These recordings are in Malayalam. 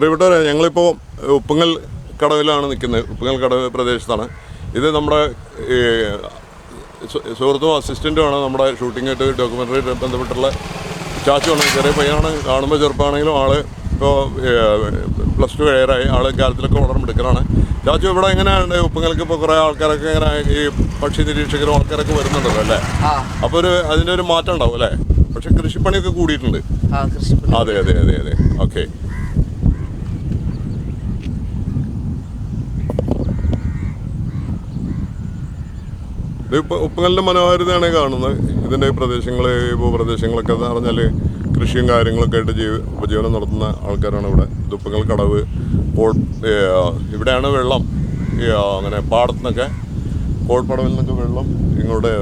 പ്രിയപ്പെട്ടവരെ ഞങ്ങളിപ്പോൾ ഉപ്പുങ്ങൽ കടവിലാണ് നിൽക്കുന്നത്. ഉപ്പുങ്ങൽ കടവ് പ്രദേശത്താണ്. ഇത് നമ്മുടെ സുഹൃത്തും അസിസ്റ്റന്റുമാണ് നമ്മുടെ ഷൂട്ടിങ്ങായിട്ട് ഡോക്യുമെന്ററി ബന്ധപ്പെട്ടുള്ള ചാച്ചുമാണ് ചെറിയ പയ്യനാണ്. കാണുമ്പോൾ ചെറുപ്പമാണെങ്കിലും ആൾ ഇപ്പോൾ പ്ലസ് ടു എയറായി ആൾ കാലത്തിലൊക്കെ വളരെ മിടുക്കലാണ് ചാച്ചു ഇവിടെ എങ്ങനെയാണ് ഉപ്പുങ്ങൾക്ക് ഇപ്പോൾ കുറേ ആൾക്കാരൊക്കെ ഇങ്ങനെ ഈ പക്ഷി നിരീക്ഷകരും ആൾക്കാരൊക്കെ വരുന്നുണ്ടല്ലോ അല്ലേ? അപ്പോൾ ഒരു അതിന്റെ ഒരു മാറ്റം ഉണ്ടാവും അല്ലേ? പക്ഷെ കൃഷിപ്പണിയൊക്കെ കൂടിയിട്ടുണ്ട്. അതെ അതെ അതെ അതെ. ഓക്കെ ഇതിപ്പോൾ ഉപ്പുകലിന്റെ മനോഹാരിതയാണ് കാണുന്നത്. ഇതിന്റെ പ്രദേശങ്ങൾ ഭൂപ്രദേശങ്ങളൊക്കെ എന്ന് പറഞ്ഞാൽ കൃഷിയും കാര്യങ്ങളൊക്കെ ആയിട്ട് ജീവ ഉപജീവനം നടത്തുന്ന ആൾക്കാരാണ് ഇവിടെ. ഇത് ഉപ്പുകൽ കടവ് ഇവിടെയാണ് വെള്ളം. അങ്ങനെ പാടത്തു അങ്ങനെ പാടത്തുനിന്നൊക്കെ കോൾപ്പടവിൽ നിന്നൊക്കെ വെള്ളം ഇങ്ങോട്ട്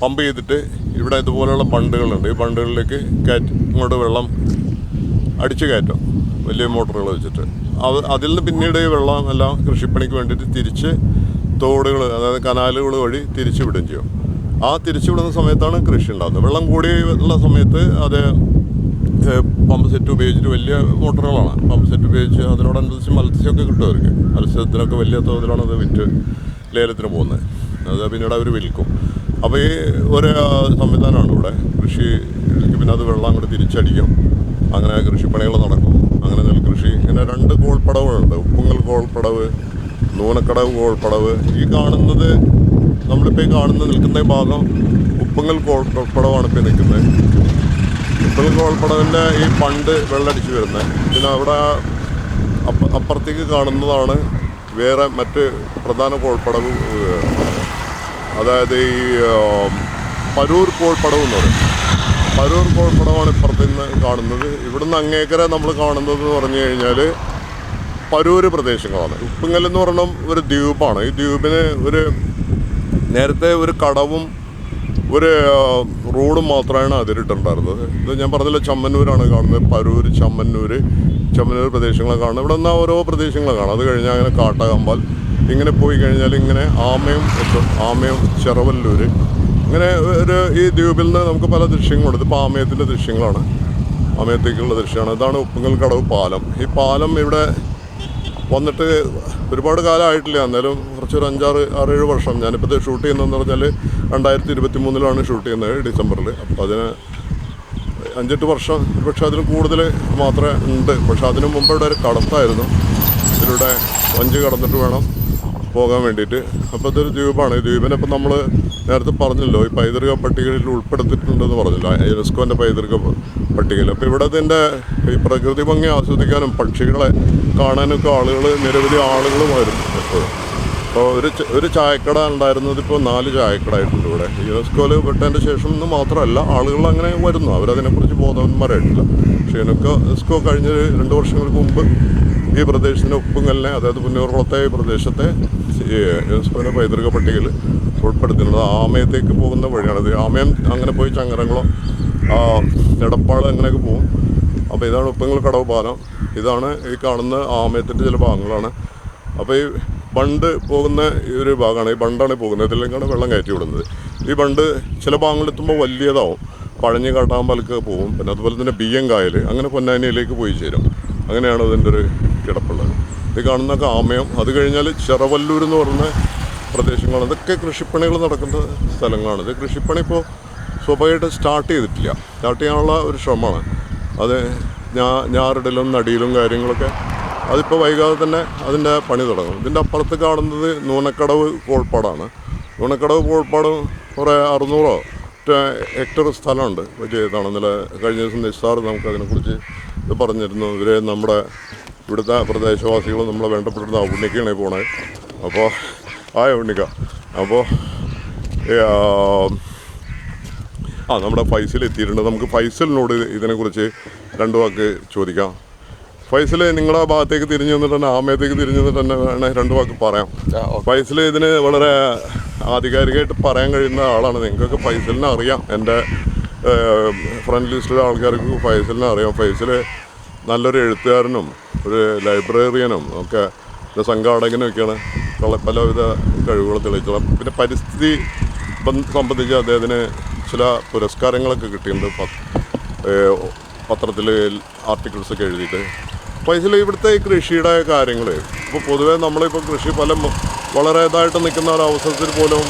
പമ്പ് ചെയ്തിട്ട് ഇവിടെ ഇതുപോലെയുള്ള ബണ്ടുകളുണ്ട് ഈ ബണ്ടുകളിലേക്ക് കയറ്റി ഇങ്ങോട്ട് വെള്ളം അടിച്ചു കയറ്റും. വലിയ മോട്ടറുകൾ വെച്ചിട്ട്. അത് അതിൽ നിന്ന് പിന്നീട് ഈ വെള്ളം എല്ലാം കൃഷിപ്പണിക്ക് വേണ്ടിയിട്ട് തിരിച്ച് തോടുകൾ അതായത് കനാലുകൾ വഴി തിരിച്ചുവിടുകയും ചെയ്യും. ആ തിരിച്ചുവിടുന്ന സമയത്താണ് കൃഷി ഉണ്ടാകുന്നത് വെള്ളം കൂടി ഉള്ള സമയത്ത് അത് പമ്പ് സെറ്റ് ഉപയോഗിച്ചിട്ട് വലിയ മോട്ടറുകളാണ്. പമ്പ് സെറ്റ് ഉപയോഗിച്ച് അതിനോടനുസരിച്ച് മത്സ്യമൊക്കെ കിട്ടും അവർക്ക്. മത്സ്യത്തിനൊക്കെ വലിയ തോതിലാണ് അത് വിറ്റ് ലേലത്തിന് പോകുന്നത്. അത് പിന്നീട് അവർ വിൽക്കും. അപ്പോൾ ഈ ഒരു സംവിധാനമാണ് ഇവിടെ. കൃഷി പിന്നെ അത് വെള്ളം അങ്ങോട്ട് തിരിച്ചടിക്കും. അങ്ങനെ കൃഷിപ്പണികൾ നടക്കും. അങ്ങനെ നെൽകൃഷി ഇങ്ങനെ രണ്ട് കോൾപ്പടവുകളുണ്ട്. ഉപ്പുങ്ങൽ കോൾപ്പടവ് നൂനക്കടവ് കോൾപ്പടവ്. ഈ കാണുന്നത് നമ്മളിപ്പോൾ ഈ കാണുന്ന നിൽക്കുന്ന ഭാഗം ഉപ്പങ്ങൽ കോൾപ്പടവാണ് ഇപ്പോൾ നിൽക്കുന്നത്. ഉപ്പങ്ങൽ കോൾപ്പടവിന്റെ ഈ പണ്ട് വെള്ളടിച്ച് വരുന്നത്. പിന്നെ അവിടെ അപ്പ അപ്പുറത്തേക്ക് കാണുന്നതാണ് വേറെ മറ്റ് പ്രധാന കോൾപ്പടവ് അതായത് ഈ പരൂർ കോൾപ്പടവ് എന്ന് പറയും. പരൂർ കോൾപ്പടവാണ് ഇപ്പുറത്ത് നിന്ന് കാണുന്നത്. ഇവിടുന്ന് അങ്ങേക്കര നമ്മൾ കാണുന്നത് എന്ന് പറഞ്ഞു കഴിഞ്ഞാൽ പരൂര് പ്രദേശങ്ങളാണ്. ഉപ്പുങ്ങൽ എന്ന് പറയണം ഒരു ദ്വീപാണ്. ഈ ദ്വീപിന് ഒരു നേരത്തെ ഒരു കടവും ഒരു റോഡും മാത്രമാണ് അതിരിട്ടുണ്ടായിരുന്നത് ഇത് ഞാൻ പറഞ്ഞില്ല ചമ്മന്നൂരാണ് കാണുന്നത്. പരൂര് ചമ്മന്നൂർ ചമ്മന്നൂർ പ്രദേശങ്ങളെ കാണുന്നത്. ഇവിടെ നിന്ന് ഓരോ പ്രദേശങ്ങളെ കാണാം. അത് കഴിഞ്ഞാൽ അങ്ങനെ കാട്ടകമ്പാൽ. ഇങ്ങനെ പോയി കഴിഞ്ഞാൽ ഇങ്ങനെ ആമയും എത്തും. ആമയും ചെറവല്ലൂർ ഇങ്ങനെ ഒരു ഈ ദ്വീപിൽ നിന്ന് നമുക്ക് പല ദൃശ്യങ്ങളുണ്ട് ഇതിപ്പോൾ ആമയത്തിന്റെ ദൃശ്യങ്ങളാണ്. ആമയത്തേക്കുള്ള ദൃശ്യമാണ്. ഇതാണ് ഉപ്പുങ്ങൽ കടവ് പാലം. ഈ പാലം ഇവിടെ വന്നിട്ട് ഒരുപാട് കാലമായിട്ടില്ല. എന്നാലും കുറച്ചൊരു അഞ്ചാറ് ഏഴ് വർഷം. ഞാനിപ്പോൾ ഇത് ഷൂട്ട് ചെയ്യുന്നതെന്ന് പറഞ്ഞാൽ രണ്ടായിരത്തി ഇരുപത്തി മൂന്നിലാണ് ഷൂട്ട് ചെയ്യുന്നത് ഡിസംബറിൽ അപ്പോൾ അതിന് അഞ്ചെട്ട് വർഷം പക്ഷെ അതിന് കൂടുതൽ മാത്രമേ ഉണ്ട്. പക്ഷെ അതിന് മുമ്പ് ഇവിടെ ഒരു കടത്തായിരുന്നു. ഇതിലൂടെ വഞ്ചി കടന്നിട്ട് വേണം പോകാൻ വേണ്ടിയിട്ട്. അപ്പോൾ ഇതൊരു ദ്വീപാണ്. ദ്വീപിനെ ഇപ്പം നമ്മൾ നേരത്തെ പറഞ്ഞല്ലോ ഈ പൈതൃക പട്ടികയിൽ ഉൾപ്പെടുത്തിയിട്ടുണ്ടെന്ന് പറഞ്ഞല്ലോ യുനെസ്കോന്റെ പൈതൃക പട്ടികയിൽ. അപ്പോൾ ഇവിടെ ഇതിന്റെ ഈ പ്രകൃതി ഭംഗി ആസ്വദിക്കാനും പക്ഷികളെ കാണാനൊക്കെ ആളുകൾ നിരവധി ആളുകളുമായിരുന്നു എപ്പോഴും അപ്പോൾ ഒരു ഒരു ചായക്കട ഉണ്ടായിരുന്നത് ഇപ്പോൾ നാല് ചായക്കട ആയിട്ടുണ്ട് ഇവിടെ. യുനെസ്കോയിൽ വിട്ടതിന്റെ ശേഷം എന്ന് മാത്രമല്ല ആളുകൾ അങ്ങനെ വരുന്നു. അവരതിനെക്കുറിച്ച് ബോധവന്മാരായിട്ടില്ല. പക്ഷേ യുനെസ്കോ കഴിഞ്ഞ രണ്ട് വർഷങ്ങൾക്ക് മുമ്പ് ഈ പ്രദേശത്തിന്റെ ഉപ്പുങ്കലിനെ അതായത് പുന്നൂർകുളത്തെ ഈ പ്രദേശത്തെ യുനെസ്കോയുടെ പൈതൃക പട്ടികയിൽ ഉൾപ്പെടുത്തുന്നത് ആമയത്തേക്ക് പോകുന്ന വഴിയാണ് അത് ആമയം അങ്ങനെ പോയി ചങ്ങരംകുളം ആ, എടപ്പാൾ അങ്ങനെയൊക്കെ പോകും. അപ്പോൾ ഇതാണ് ഉപ്പങ്ങൾ കടവ് പാലം ഇതാണ് ഈ കാണുന്ന ആമയത്തിന്റെ ചില ഭാഗങ്ങളാണ്. അപ്പോൾ ഈ ബണ്ട് പോകുന്ന ഈ ഒരു ഭാഗമാണ്. ഈ ബണ്ടാണ് പോകുന്നത്. ഇതിലേക്കാണ് വെള്ളം കയറ്റി വിടുന്നത്. ഈ ബണ്ട് ചില ഭാഗങ്ങളെത്തുമ്പോൾ വലിയതാവും. പഴഞ്ഞ് കാട്ടാമ്പലക്ക് പോകും. പിന്നെ അതുപോലെ തന്നെ ബിയ്യം കായൽ അങ്ങനെ പൊന്നാനിയിലേക്ക് പോയി ചേരും. അങ്ങനെയാണ് അതിന്റെ ഒരു കിടപ്പുള്ളത്. ഇത് കാണുന്നൊക്കെ ആമയം. അത് കഴിഞ്ഞാൽ ചെറവല്ലൂർ എന്ന് പറയുന്ന പ്രദേശങ്ങളാണ്. ഇതൊക്കെ കൃഷിപ്പണികൾ നടക്കുന്ന സ്ഥലങ്ങളാണ്. ഇത് കൃഷിപ്പണി ഇപ്പോൾ സ്വാഭാവികമായിട്ട് സ്റ്റാർട്ട് ചെയ്തിട്ടില്ല. സ്റ്റാർട്ട് ചെയ്യാനുള്ള ഒരു ശ്രമമാണ്. അത് ഞാ ഞാറിടലും നടിയിലും കാര്യങ്ങളൊക്കെ അതിപ്പോൾ വൈകാതെ തന്നെ അതിന്റെ പണി തുടങ്ങും. ഇതിന്റെ അപ്പുറത്ത് കാണുന്നത് നൂനക്കടവ് കോൾപ്പാടാണ്. നൂനക്കടവ് കോൾപ്പാട് കുറേ അറുന്നൂറോ ഹെക്ടർ സ്ഥലമുണ്ട്. വലിയ ഇതാണ് ഇന്നലെ കഴിഞ്ഞ ദിവസം നിസ്സാർ നമുക്ക് അതിനെക്കുറിച്ച് ഇത് പറഞ്ഞിരുന്നു. ഇവരെ നമ്മുടെ ഇവിടുത്തെ പ്രദേശവാസികളും നമ്മളെ വേണ്ടപ്പെട്ടിരുന്ന ഉണ്ണിക്കാണ് പോണേ. അപ്പോൾ ആയ ഉണ്ണിക്ക. അപ്പോൾ ആ നമ്മുടെ ഫൈസൽ എത്തിയിട്ടുണ്ട്. നമുക്ക് ഫൈസലിനോട് ഇതിനെക്കുറിച്ച് രണ്ടു വാക്ക് ചോദിക്കാം. ഫൈസൽ നിങ്ങളുടെ ഭാഗത്തേക്ക് തിരിഞ്ഞു നിന്നിട്ട് തന്നെ ആമയത്തേക്ക് തിരിഞ്ഞു നിന്നിട്ട് തന്നെ വേണേൽ രണ്ടു വാക്ക് പറയാം. ഫൈസൽ ഇതിന് വളരെ ആധികാരികമായിട്ട് പറയാൻ കഴിയുന്ന ആളാണ്. നിങ്ങൾക്കൊക്കെ ഫൈസലിനെ അറിയാം. എന്റെ ഫ്രണ്ട് ലിസ്റ്റിലെ ആൾക്കാർക്ക് ഫൈസലിനെ അറിയാം. ഫൈസൽ നല്ലൊരു എഴുത്തുകാരനും ഒരു ലൈബ്രറിയനും ഒക്കെ. സംഘാടകനും ഒക്കെയാണ്. പലവിധ കഴിവുകൾ തെളിയിച്ചത് പിന്നെ പരിസ്ഥിതി ബന്ധ- സംബന്ധിച്ച് അദ്ദേഹത്തിന് ചില പുരസ്കാരങ്ങളൊക്കെ കിട്ടിയിട്ടുണ്ട്. പത്രത്തിൽ ആർട്ടിക്കിൾസ് ഒക്കെ എഴുതിയിട്ട്. അപ്പോൾ ഇതിൽ ഇവിടുത്തെ ഈ കൃഷിയുടെ കാര്യങ്ങൾ ഇപ്പോൾ പൊതുവേ നമ്മളിപ്പോൾ കൃഷി പല വളരെ ഇതായിട്ട് നിൽക്കുന്ന ഒരു അവസരത്തിൽ പോലും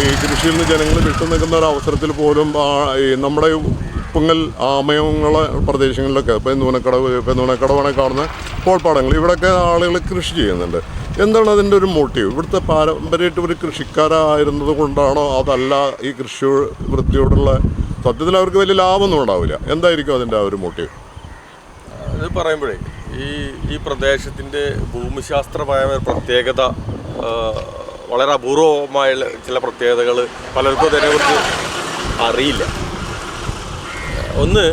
ഈ കൃഷിയിൽ നിന്ന് ജനങ്ങൾ വിട്ടു നിൽക്കുന്ന ഒരു അവസരത്തിൽ പോലും ഈ നമ്മുടെ ഉപ്പുങ്ങൽ ആമയങ്ങളെ പ്രദേശങ്ങളിലൊക്കെ ഇപ്പോൾ നൂനക്കടവ് ഇപ്പോൾ നൂനക്കടവാണെങ്കിൽ കാണുന്ന കോൾപ്പാടങ്ങൾ ഇവിടെയൊക്കെ ആളുകൾ കൃഷി ചെയ്യുന്നുണ്ട്. എന്താണ് അതിന്റെ ഒരു മോട്ടീവ് ഇവിടുത്തെ പാരമ്പര്യമായിട്ട് ഒരു കൃഷിക്കാരായിരുന്നത് കൊണ്ടാണോ അതല്ല ഈ കൃഷി വൃത്തിയോടുള്ള സത്യത്തിൽ അവർക്ക് വലിയ ലാഭമൊന്നും ഉണ്ടാവില്ല? എന്തായിരിക്കും അതിന്റെ ആ ഒരു മോട്ടീവ് ഇത് പറയുമ്പോഴേ ഈ ഈ പ്രദേശത്തിന്റെ ഭൂമിശാസ്ത്രമായ ഒരു പ്രത്യേകത വളരെ അപൂർവമായ ചില പ്രത്യേകതകൾ പലർക്കും അതിനെക്കുറിച്ച് അറിയില്ല. ഒന്ന്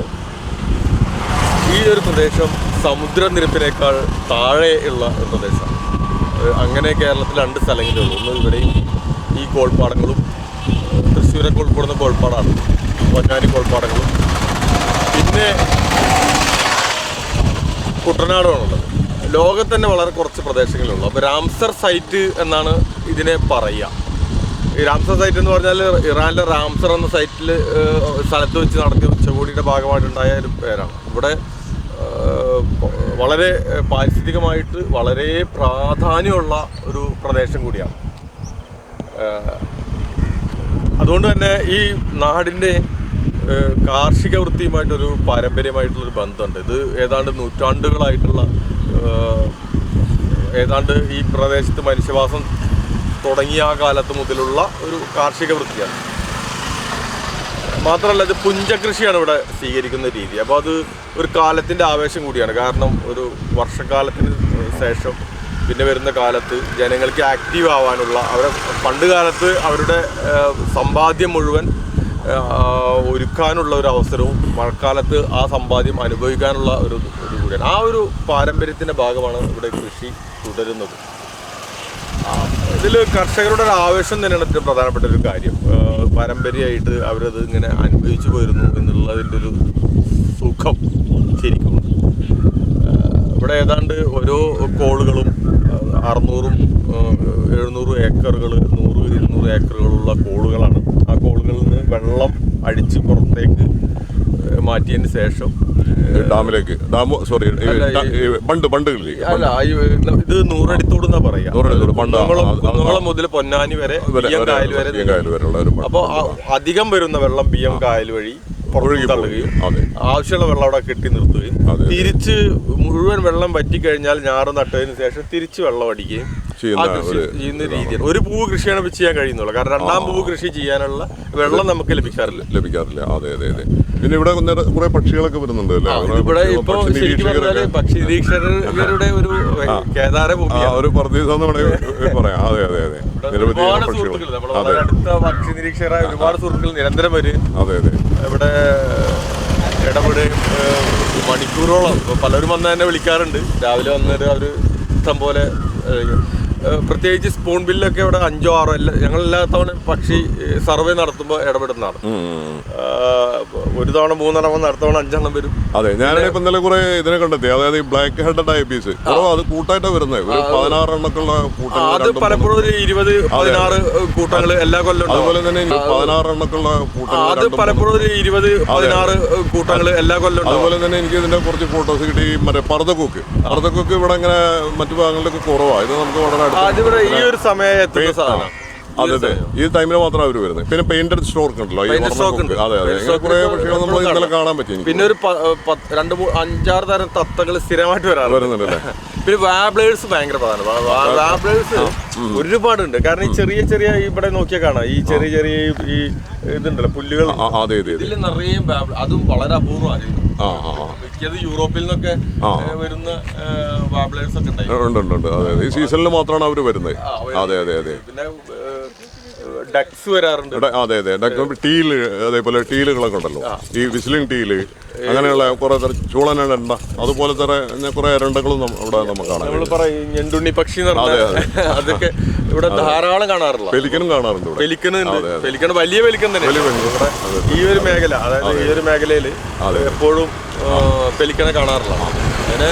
ഈ ഒരു പ്രദേശം സമുദ്രനിരപ്പിനേക്കാൾ താഴെയുള്ള ഒരു പ്രദേശമാണ്. അങ്ങനെ കേരളത്തിൽ രണ്ട് സ്ഥലങ്ങളേ ഉള്ളൂ. ഒന്ന് ഇവിടെയും ഈ കോൾപ്പാടങ്ങളും തൃശ്ശൂരൊക്കെ ഉൾപ്പെടുന്ന കോൾപ്പാടാണ്. പൊന്നാനി കോൾപ്പാടങ്ങളും. പിന്നെ കുട്ടനാടുമാണുള്ളത് ലോകത്ത് തന്നെ വളരെ കുറച്ച് പ്രദേശങ്ങളുള്ളൂ അപ്പോൾ രാംസർ സൈറ്റ് എന്നാണ് ഇതിനെ പറയുക. രാംസർ സൈറ്റ് എന്ന് പറഞ്ഞാൽ ഇറാനിലെ റാംസർ എന്ന സൈറ്റിൽ സ്ഥലത്ത് വെച്ച് നടത്തിയ ഉച്ചകോടിയുടെ ഭാഗമായിട്ടുണ്ടായ ഒരു പേരാണ്. ഇവിടെ വളരെ പാരിസ്ഥിതികമായിട്ട് വളരെ പ്രാധാന്യമുള്ള ഒരു പ്രദേശം കൂടിയാണ്. അതുകൊണ്ട് തന്നെ ഈ നാടിന്റെ കാർഷിക വൃത്തിയുമായിട്ടൊരു പാരമ്പര്യമായിട്ടുള്ളൊരു ബന്ധമുണ്ട്. ഇത് ഏതാണ്ട് നൂറ്റാണ്ടുകളായിട്ടുള്ള ഏതാണ്ട് ഈ പ്രദേശത്ത് മനുഷ്യവാസം തുടങ്ങിയ കാലത്ത് മുതലുള്ള ഒരു കാർഷിക വൃത്തിയാണ്. മാത്രമല്ല ഇത് പുഞ്ചകൃഷിയാണ് ഇവിടെ സ്വീകരിക്കുന്ന രീതി. അപ്പോൾ അത് ഒരു കാലത്തിന്റെ ആവേശം കൂടിയാണ്. കാരണം ഒരു വർഷക്കാലത്തിന് ശേഷം പിന്നെ വരുന്ന കാലത്ത് ജനങ്ങൾക്ക് ആക്റ്റീവ് ആവാനുള്ള അവരെ പണ്ട് കാലത്ത് അവരുടെ സമ്പാദ്യം മുഴുവൻ ഒരുക്കാനുള്ള ഒരു അവസരവും മഴക്കാലത്ത് ആ സമ്പാദ്യം അനുഭവിക്കാനുള്ള ഒരു ഒരു കൂടിയാണ്. ആ ഒരു പാരമ്പര്യത്തിന്റെ ഭാഗമാണ് ഇവിടെ കൃഷി തുടരുന്നത്. ഇതിൽ കർഷകരുടെ ഒരു ആവേശം തന്നെയാണ് ഏറ്റവും പ്രധാനപ്പെട്ട ഒരു കാര്യം. പാരമ്പര്യമായിട്ട് അവരത് ഇങ്ങനെ അനുഭവിച്ചു പോയിരുന്നു എന്നുള്ളതിന്റെ ഒരു സുഖം ശരിക്കും. ഇവിടെ ഏതാണ്ട് ഓരോ കോളുകളും അറുന്നൂറും എഴുന്നൂറ് ഏക്കറുകൾ നൂറ് ഇരുന്നൂറ് ഏക്കറുകളുള്ള കോളുകളാണ്. ആ കോളുകളിൽ നിന്ന് വെള്ളം അടിച്ച് പുറത്തേക്ക് മാറ്റിയതിന് ശേഷം ഡാമിലേക്ക്. ഡാം സോറി ബണ്ട് ബണ്ടുകളിലേക്ക് അല്ല ഇത് നൂറടിത്തോട് എന്നാ പറയാ. നൂറടിത്തോട്, മുതൽ പൊന്നാനി വരെ വരെ- കായൽ. അപ്പോൾ അധികം വരുന്ന വെള്ളം ബി എം കായൽ വഴി തള്ളുകയും ആവശ്യമുള്ള വെള്ളം അവിടെ കെട്ടി നിർത്തുകയും. തിരിച്ച് മുഴുവൻ വെള്ളം വറ്റിക്കഴിഞ്ഞാൽ ഞാറ് നട്ടതിന് ശേഷം തിരിച്ച് വെള്ളം അടിക്കുകയും ചെയ്യുന്ന രീതിയാണ് ഒരു പൂവ് കൃഷിയാണ് ചെയ്യാൻ കഴിയുന്നുള്ളൂ. കാരണം രണ്ടാം പൂവ് കൃഷി ചെയ്യാനുള്ള വെള്ളം നമുക്ക് ലഭിക്കാറില്ല. ലഭിക്കാറില്ല. അതെ അതെ അതെ. പിന്നെ ഇവിടെ കുറെ- പക്ഷികളൊക്കെ വരുന്നുണ്ട് ഇപ്പൊ പക്ഷി നിരീക്ഷകരുടെ ഒരു കേദാര ഒരു പറയാം. അതെ അതെ അതെ. നിരവധി പക്ഷികൾ അടുത്ത പക്ഷി നിരീക്ഷകരായ ഒരുപാട് സുഹൃത്തുക്കൾ നിരന്തരം വരും. അതെ അതെ. ഇവിടെ ഇടപെടുകയും മണിക്കൂറോളം. പലരും വന്ന് തന്നെ വിളിക്കാറുണ്ട്. രാവിലെ വന്നിട്ട് അവർ ഇഷ്ടം പോലെ പ്രത്യേകിച്ച് സ്പൂൺ ബില്ലൊക്കെ ഇവിടെ അഞ്ചോ ആറോ എല്ലാ ഞങ്ങൾ എല്ലാ തവണ പക്ഷി സർവേ നടത്തുമ്പോൾ ഇടപെടുന്നതാണ്. ഒരു തവണ മൂന്നെണ്ണം വന്ന് അടുത്ത തവണ അഞ്ചെണ്ണം വരും. അതെ ഞാനിപ്പോ ഇന്നലെ കുറെ ഇതിനെ കണ്ടെത്തി. അതായത് ഈ ബ്ലാക്ക് ഹെഡ് ഡയബീസ് കുറവ് അത് കൂട്ടായിട്ടാണ് വരുന്നത് ഒരു പതിനാറ് എണ്ണക്കുള്ള ആ, കൂട്ടങ്ങൾ അത് പലപ്പോഴും ഒരു ഇരുപത് പതിനാറ് കൂട്ടങ്ങൾ എല്ലാ കൊല്ലം. അതുപോലെ തന്നെ ഈ പതിനാറ് എണ്ണക്കുള്ള ആ, കൂട്ടങ്ങൾ അത് പലപ്പോഴും ഒരു ഇരുപത് പതിനാറ് കൂട്ടങ്ങൾ എല്ലാ കൊല്ലം. അതുപോലെ തന്നെ എനിക്ക് ഇതിന്റെ കുറച്ച് ഫോട്ടോസ് കിട്ടി. മറ്റേ പർദ്ദക്കൊക്ക് പർദ്ദക്കൊക്ക് ഇവിടെ ഇങ്ങനെ മറ്റു ഭാഗങ്ങളിലൊക്കെ കുറവാണ് ഇത് നമുക്ക് വളരെ അതിവിടെ ഈ ഒരു സമയം എത്തുന്ന സാധനം. അതെ അതെ. ഈ ടൈമിൽ മാത്രമേ അവർ വരുന്നത്. പിന്നെ പെയിന്റഡ് സ്റ്റോക്ക് ഉണ്ടല്ലോ. അതെ അതെ. കുറെ പക്ഷികൾ നമ്മൾ ഇന്നലെ കാണാൻ പറ്റി പിന്നെ ഒരു രണ്ട് അഞ്ചാറ് തരം തത്തകൾ സ്ഥിരമായിട്ട് വരാറുണ്ട്. വരുന്നുണ്ടല്ലേ? പിന്നെ വാബ്ലേഴ്സ് ഭയങ്കര പ്രധാനമാണ്. വാബ്ലേഴ്സ് ഒരുപാടുണ്ട്. കാരണം ഈ ചെറിയ ചെറിയ ഇവിടെ നോക്കിയാൽ കാണാം. ഈ ചെറിയ ചെറിയ ഈ- ഇതുണ്ടല്ലോ പുല്ലുകൾ. അതെ അതെ ഇതിൽ നിറയെ അതും വളരെ അപൂർവമാണ് മിക്കത് യൂറോപ്പിൽ നിന്നൊക്കെ വരുന്ന വാബ്ലേഴ്സ് ഒക്കെ ഉണ്ട് ഉണ്ട് ഉണ്ട്. അതെ അതെ. ഈ സീസണിൽ മാത്രമാണ് അവർ വരുന്നത്. അതെ അതെ അതെ. പിന്നെ ഡക്സ് വരാറുണ്ട്. അതെ അതെ. ഡക്ക് ടീൽ അതേപോലെ ടീലുകളൊക്കെ ഉണ്ടല്ലോ. ഈ വിസിലിംഗ് ടീൽ അങ്ങനെയുള്ള കുറെ തരം ചൂളനണ്ട അതുപോലെ തന്നെ കുറെ എരണ്ടകളും നം- ഇവിടെ നമുക്ക് കാണാം നമ്മൾ പറയും ഞെണ്ടുണ്ണി പക്ഷി അതൊക്കെ ഇവിടെ ധാരാളം കാണാറുള്ള. പെലിക്കനും കാണാറുണ്ട് ഇവിടെ. പെലിക്കണ് വലിയ പെലിക്കൻ തന്നെ. ഈ ഒരു മേഖല അതായത് ഈ ഒരു മേഖലയിൽ എപ്പോഴും പെലിക്കനെ കാണാറില്ല അങ്ങനെ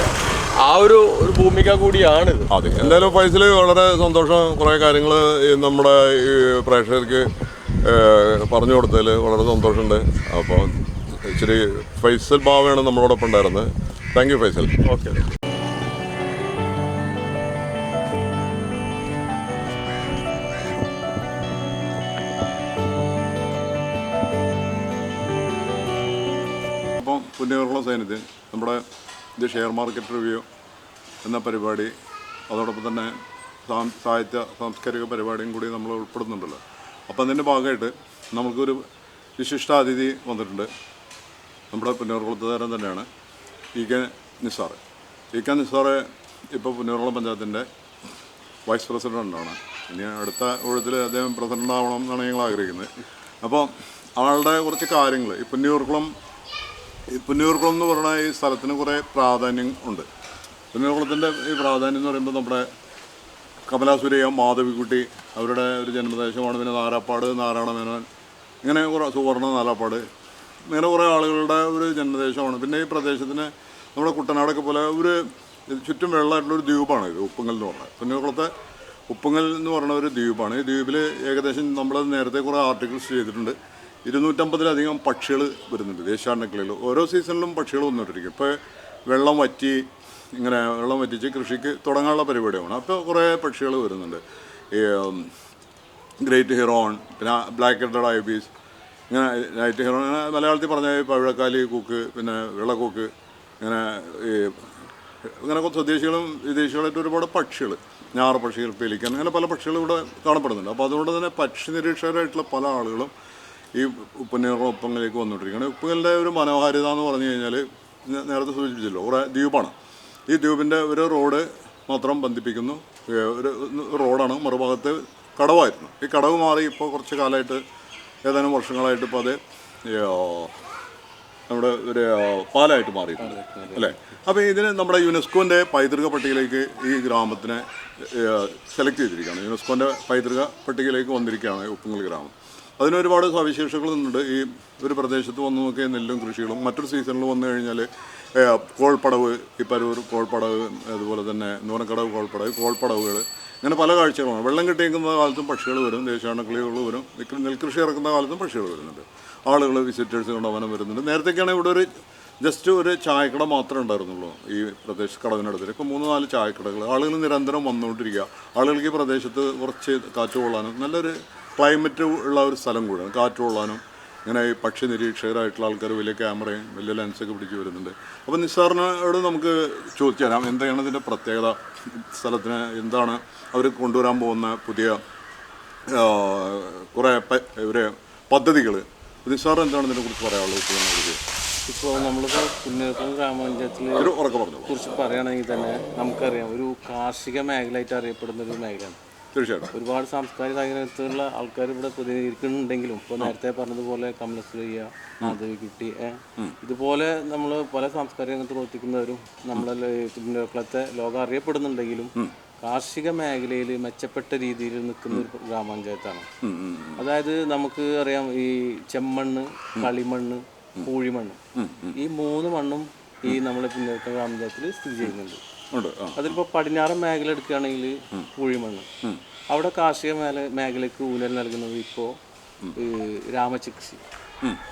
ആ ഒരു ഒരു ഭൂമിക കൂടിയാണ് അതെ. എന്തായാലും ഫൈസൽ വളരെ സന്തോഷം കുറേ കാര്യങ്ങൾ നമ്മുടെ ഈ പ്രേക്ഷകർക്ക് പറഞ്ഞു കൊടുത്തതിൽ വളരെ സന്തോഷമുണ്ട്. അപ്പോൾ ഇച്ചിരി ഫൈസൽ ബാവയാണ് നമ്മളോടൊപ്പം ഉണ്ടായിരുന്നത്. Thank you Faisal. ഓക്കെ അപ്പം പുണ്യകർമ്മ സൈന്യത്തിൽ നമ്മുടെ ഇത് ഷെയർ മാർക്കറ്റ് റിവ്യൂ എന്ന പരിപാടി. അതോടൊപ്പം തന്നെ സാഹിത്യ സാംസ്കാരിക പരിപാടിയും കൂടി നമ്മൾ ഉൾപ്പെടുന്നുണ്ടല്ലോ. അപ്പം അതിന്റെ ഭാഗമായിട്ട് നമുക്കൊരു വിശിഷ്ടാതിഥി വന്നിട്ടുണ്ട്. നമ്മുടെ പുന്നൂർകുളത്തുകാരൻ തന്നെയാണ് E K Nizar E K Nizar ഇപ്പോൾ പുന്നൂർകുളം പഞ്ചായത്തിന്റെ വൈസ് പ്രസിഡന്റാണ് ഇനി അടുത്ത ഊഴത്തിൽ അദ്ദേഹം പ്രസിഡന്റ് ആവണം എന്നാണ് ഞങ്ങൾ ആഗ്രഹിക്കുന്നത്. അപ്പോൾ ആളുടെ കുറച്ച് കാര്യങ്ങൾ ഈ പുന്നൂർകുളം ഈ പുന്നൂർകുളം എന്ന് പറയുന്ന ഈ സ്ഥലത്തിന് കുറേ പ്രാധാന്യം ഉണ്ട്. പുന്നൂർകുളത്തിന്റെ ഈ പ്രാധാന്യം എന്ന് പറയുമ്പോൾ നമ്മുടെ കമലാസുരയ്യ മാധവിക്കുട്ടി അവരുടെ ഒരു ജന്മദേശമാണ്. പിന്നെ നാരാപ്പാട് നാരായണ മേനോൻ ഇങ്ങനെ കുറേ സുവർണ നാരാപ്പാട്. ഇങ്ങനെ കുറേ ആളുകളുടെ ഒരു ജന്മദേശമാണ്. പിന്നെ ഈ പ്രദേശത്തിന് നമ്മുടെ കുട്ടനാടൊക്കെ പോലെ ഒരു ചുറ്റും വെള്ളമായിട്ടുള്ള ഒരു ദ്വീപാണ് ഇത് ഉപ്പുങ്ങൽ എന്ന് പറഞ്ഞത് പുന്നൂർകുളത്തെ ഉപ്പുങ്ങൽ എന്ന് പറയുന്ന ഒരു ദ്വീപാണ്. ഈ ദ്വീപിൽ ഏകദേശം നമ്മൾ നേരത്തെ കുറേ ആർട്ടിക്കിൾസ് ചെയ്തിട്ടുണ്ട്. ഇരുന്നൂറ്റമ്പതിലധികം പക്ഷികൾ വരുന്നുണ്ട് ദേശാടനക്കളിൽ ഓരോ സീസണിലും പക്ഷികൾ വന്നുകൊണ്ടിരിക്കും. ഇപ്പോൾ വെള്ളം വറ്റി ഇങ്ങനെ വെള്ളം വറ്റിച്ച് കൃഷിക്ക് തുടങ്ങാനുള്ള പരിപാടിയാണ്. അപ്പോൾ കുറേ പക്ഷികൾ വരുന്നുണ്ട്. ഈ ഗ്രേറ്റ് ഹിറോൺ പിന്നെ ബ്ലാക്ക് ഹെഡഡ് ഐബീസ് ഇങ്ങനെ നൈറ്റ് ഹിറോൺ ഇങ്ങനെ മലയാളത്തിൽ പറഞ്ഞ പഴക്കാലി കൂക്ക് പിന്നെ വെള്ളക്കൂക്ക് ഇങ്ങനെ ഈ ഇങ്ങനെ കുറച്ച് സ്വദേശികളും വിദേശികളായിട്ട് ഒരുപാട് പക്ഷികൾ ഞാറ് പക്ഷികൾ പേലിക്കാൻ അങ്ങനെ പല പക്ഷികളും ഇവിടെ കാണപ്പെടുന്നുണ്ട്. അപ്പോൾ അതുകൊണ്ട് തന്നെ പക്ഷി നിരീക്ഷകരായിട്ടുള്ള പല ആളുകളും ഈ ഉപ്പുനീറും ഉപ്പങ്ങളിലേക്ക് വന്നുകൊണ്ടിരിക്കുകയാണ് ഉപ്പുകളുടെ ഒരു മനോഹാരിത എന്ന് പറഞ്ഞു കഴിഞ്ഞാൽ നേരത്തെ സൂചിപ്പിച്ചല്ലോ കുറേ ദ്വീപാണ്. ഈ ദ്വീപിന്റെ ഒരു റോഡ് മാത്രം ബന്ധിപ്പിക്കുന്നു. ഒരു റോഡാണ് മറുഭാഗത്ത് കടവായിരുന്നു. ഈ കടവ് മാറി ഇപ്പോൾ കുറച്ച് കാലമായിട്ട് ഏതാനും വർഷങ്ങളായിട്ട് ഇപ്പോൾ അത് നമ്മുടെ ഒരു പാലായിട്ട് മാറിയിട്ടുണ്ട്. അല്ലേ? അപ്പോൾ ഇതിന് നമ്മുടെ യുനെസ്കോന്റെ പൈതൃക പട്ടികയിലേക്ക് ഈ ഗ്രാമത്തിനെ സെലക്ട് ചെയ്തിരിക്കുകയാണ്. യുനെസ്കോന്റെ പൈതൃക പട്ടികയിലേക്ക് വന്നിരിക്കുകയാണ് ഉപ്പുങ്ങൽ ഗ്രാമം. അതിന് ഒരുപാട് സവിശേഷതകളുണ്ട് ഈ ഒരു പ്രദേശത്ത് വന്നു നോക്കിയ നെല്ലും കൃഷികളും മറ്റൊരു സീസണിൽ വന്നു കഴിഞ്ഞാൽ കോൾപ്പടവ് ഈ പരൂർ കോൾപ്പടവ് അതുപോലെ തന്നെ നൂറക്കടവ് കോൾപ്പടവ് കോൾപ്പടവുകൾ ഇങ്ങനെ പല കാഴ്ചകളാണ്. വെള്ളം കിട്ടിയിരിക്കുന്ന കാലത്തും പക്ഷികൾ വരും ദേശാണക്കിളികൾ വരും നെൽ- നെൽകൃഷി ഇറക്കുന്ന കാലത്തും പക്ഷികൾ വരുന്നുണ്ട്. ആളുകൾ വിസിറ്റേഴ്സ് കൊണ്ടുപോകാനും വരുന്നുണ്ട്. നേരത്തേക്കാണ് ഇവിടെ ഒരു ജസ്റ്റ് ഒരു ചായക്കട മാത്രമേ ഉണ്ടായിരുന്നുള്ളൂ ഈ പ്രദേശ കടവിനടുത്ത്. ഇപ്പോൾ മൂന്ന് നാല് ചായക്കടകൾ ആളുകൾ നിരന്തരം വന്നുകൊണ്ടിരിക്കുക. ആളുകൾക്ക് ഈ പ്രദേശത്ത് കുറച്ച് കാറ്റ് കൊള്ളാനും നല്ലൊരു ക്ലൈമറ്റ് ഉള്ള ഒരു സ്ഥലം കൂടെ കാറ്റ് കൊള്ളാനും ഇങ്ങനെ ഈ പക്ഷി നിരീക്ഷകരായിട്ടുള്ള ആൾക്കാർ വലിയ ക്യാമറയും വലിയ ലെൻസൊക്കെ പിടിച്ച് വരുന്നുണ്ട്. അപ്പോൾ നിസ്സാറിനോട് നമുക്ക് ചോദിച്ചു തരാം എന്താണ് ഇതിന്റെ പ്രത്യേകത? സ്ഥലത്തിന് എന്താണ് അവർ കൊണ്ടുവരാൻ പോകുന്ന പുതിയ കുറേ ഒരു പദ്ധതികൾ നിസ്സാർ എന്താണ് ഇതിനെക്കുറിച്ച് പറയാനുള്ളത് ഇപ്പോൾ നമ്മളിപ്പോൾ പുന്നേർക്കുളം ഗ്രാമപഞ്ചായത്തിൽ കുറിച്ച് പറയുകയാണെങ്കിൽ തന്നെ നമുക്കറിയാം ഒരു കാർഷിക മേഖലയായിട്ട് അറിയപ്പെടുന്ന ഒരു മേഖലയാണ്. തീർച്ചയായിട്ടും. ഒരുപാട് സാംസ്കാരിക സാഹചര്യത്തിലുള്ള ആൾക്കാർ ഇവിടെ പ്രതിനിധീകരിക്കുന്നുണ്ടെങ്കിലും ഇപ്പോൾ നേരത്തെ പറഞ്ഞതുപോലെ കമലശ്രീയ മാധവിക്കുട്ടി ഇതുപോലെ നമ്മൾ പല സാംസ്കാരിക രംഗത്ത് പ്രവർത്തിക്കുന്നവരും നമ്മളെ പുന്നേർക്കുളത്തെ ലോകം അറിയപ്പെടുന്നുണ്ടെങ്കിലും കാർഷിക മേഖലയിൽ മെച്ചപ്പെട്ട രീതിയിൽ നിൽക്കുന്ന ഒരു ഗ്രാമപഞ്ചായത്താണ്. അതായത് നമുക്ക് അറിയാം ഈ ചെമ്മണ്ണ് കളിമണ്ണ് പൂഴിമണ്ണ് ഈ മൂന്ന് മണ്ണും ഈ നമ്മളെ പിന്നോക്ക ഗ്രാമപഞ്ചായത്തിൽ സ്ഥിതി ചെയ്യുന്നുണ്ട്. അതിലിപ്പോൾ പടിഞ്ഞാറൻ മേഖല എടുക്കുകയാണെങ്കിൽ പൂഴിമണ്ണ് അവിടെ കാർഷിക മേഖല മേഖലയ്ക്ക് ഊന്നൽ നൽകുന്നത് ഇപ്പോൾ രാമചിക്സി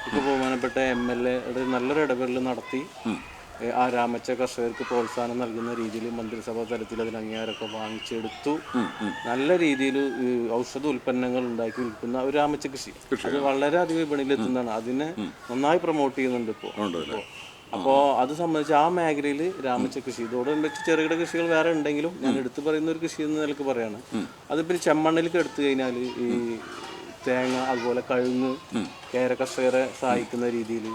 ഇപ്പോൾ ബഹുമാനപ്പെട്ട എം എൽ എയുടെ നല്ലൊരു ഇടപെടൽ നടത്തി ആ രാമച്ച കർഷകർക്ക് പ്രോത്സാഹനം നൽകുന്ന രീതിയിൽ മന്ത്രിസഭാ തലത്തിൽ അതിന് അംഗീകാരമൊക്കെ വാങ്ങിച്ചെടുത്തു. നല്ല രീതിയിൽ ഔഷധ ഉൽപ്പന്നങ്ങൾ ഉണ്ടാക്കി വിൽക്കുന്ന ഒരു രാമച്ച കൃഷി അത് വളരെയധികം വിപണിയിൽ എത്തുന്നതാണ് അതിനെ നന്നായി പ്രൊമോട്ട് ചെയ്യുന്നുണ്ട് ഇപ്പോൾ അപ്പോൾ അത് സംബന്ധിച്ച് ആ മേഖലയിൽ രാമച്ച കൃഷി ഇതോടനുബന്ധിച്ച് ചെറുകിട കൃഷികൾ വേറെ ഉണ്ടെങ്കിലും ഞാൻ എടുത്തു പറയുന്ന ഒരു കൃഷി എന്ന നിലയ്ക്ക് പറയാണ്. അത് പിന്നെ ചെമ്മണ്ണിലേക്ക് എടുത്തു കഴിഞ്ഞാൽ ഈ തേങ്ങ അതുപോലെ കഴുങ്ങ് കേര കർഷകരെ സഹായിക്കുന്ന രീതിയിൽ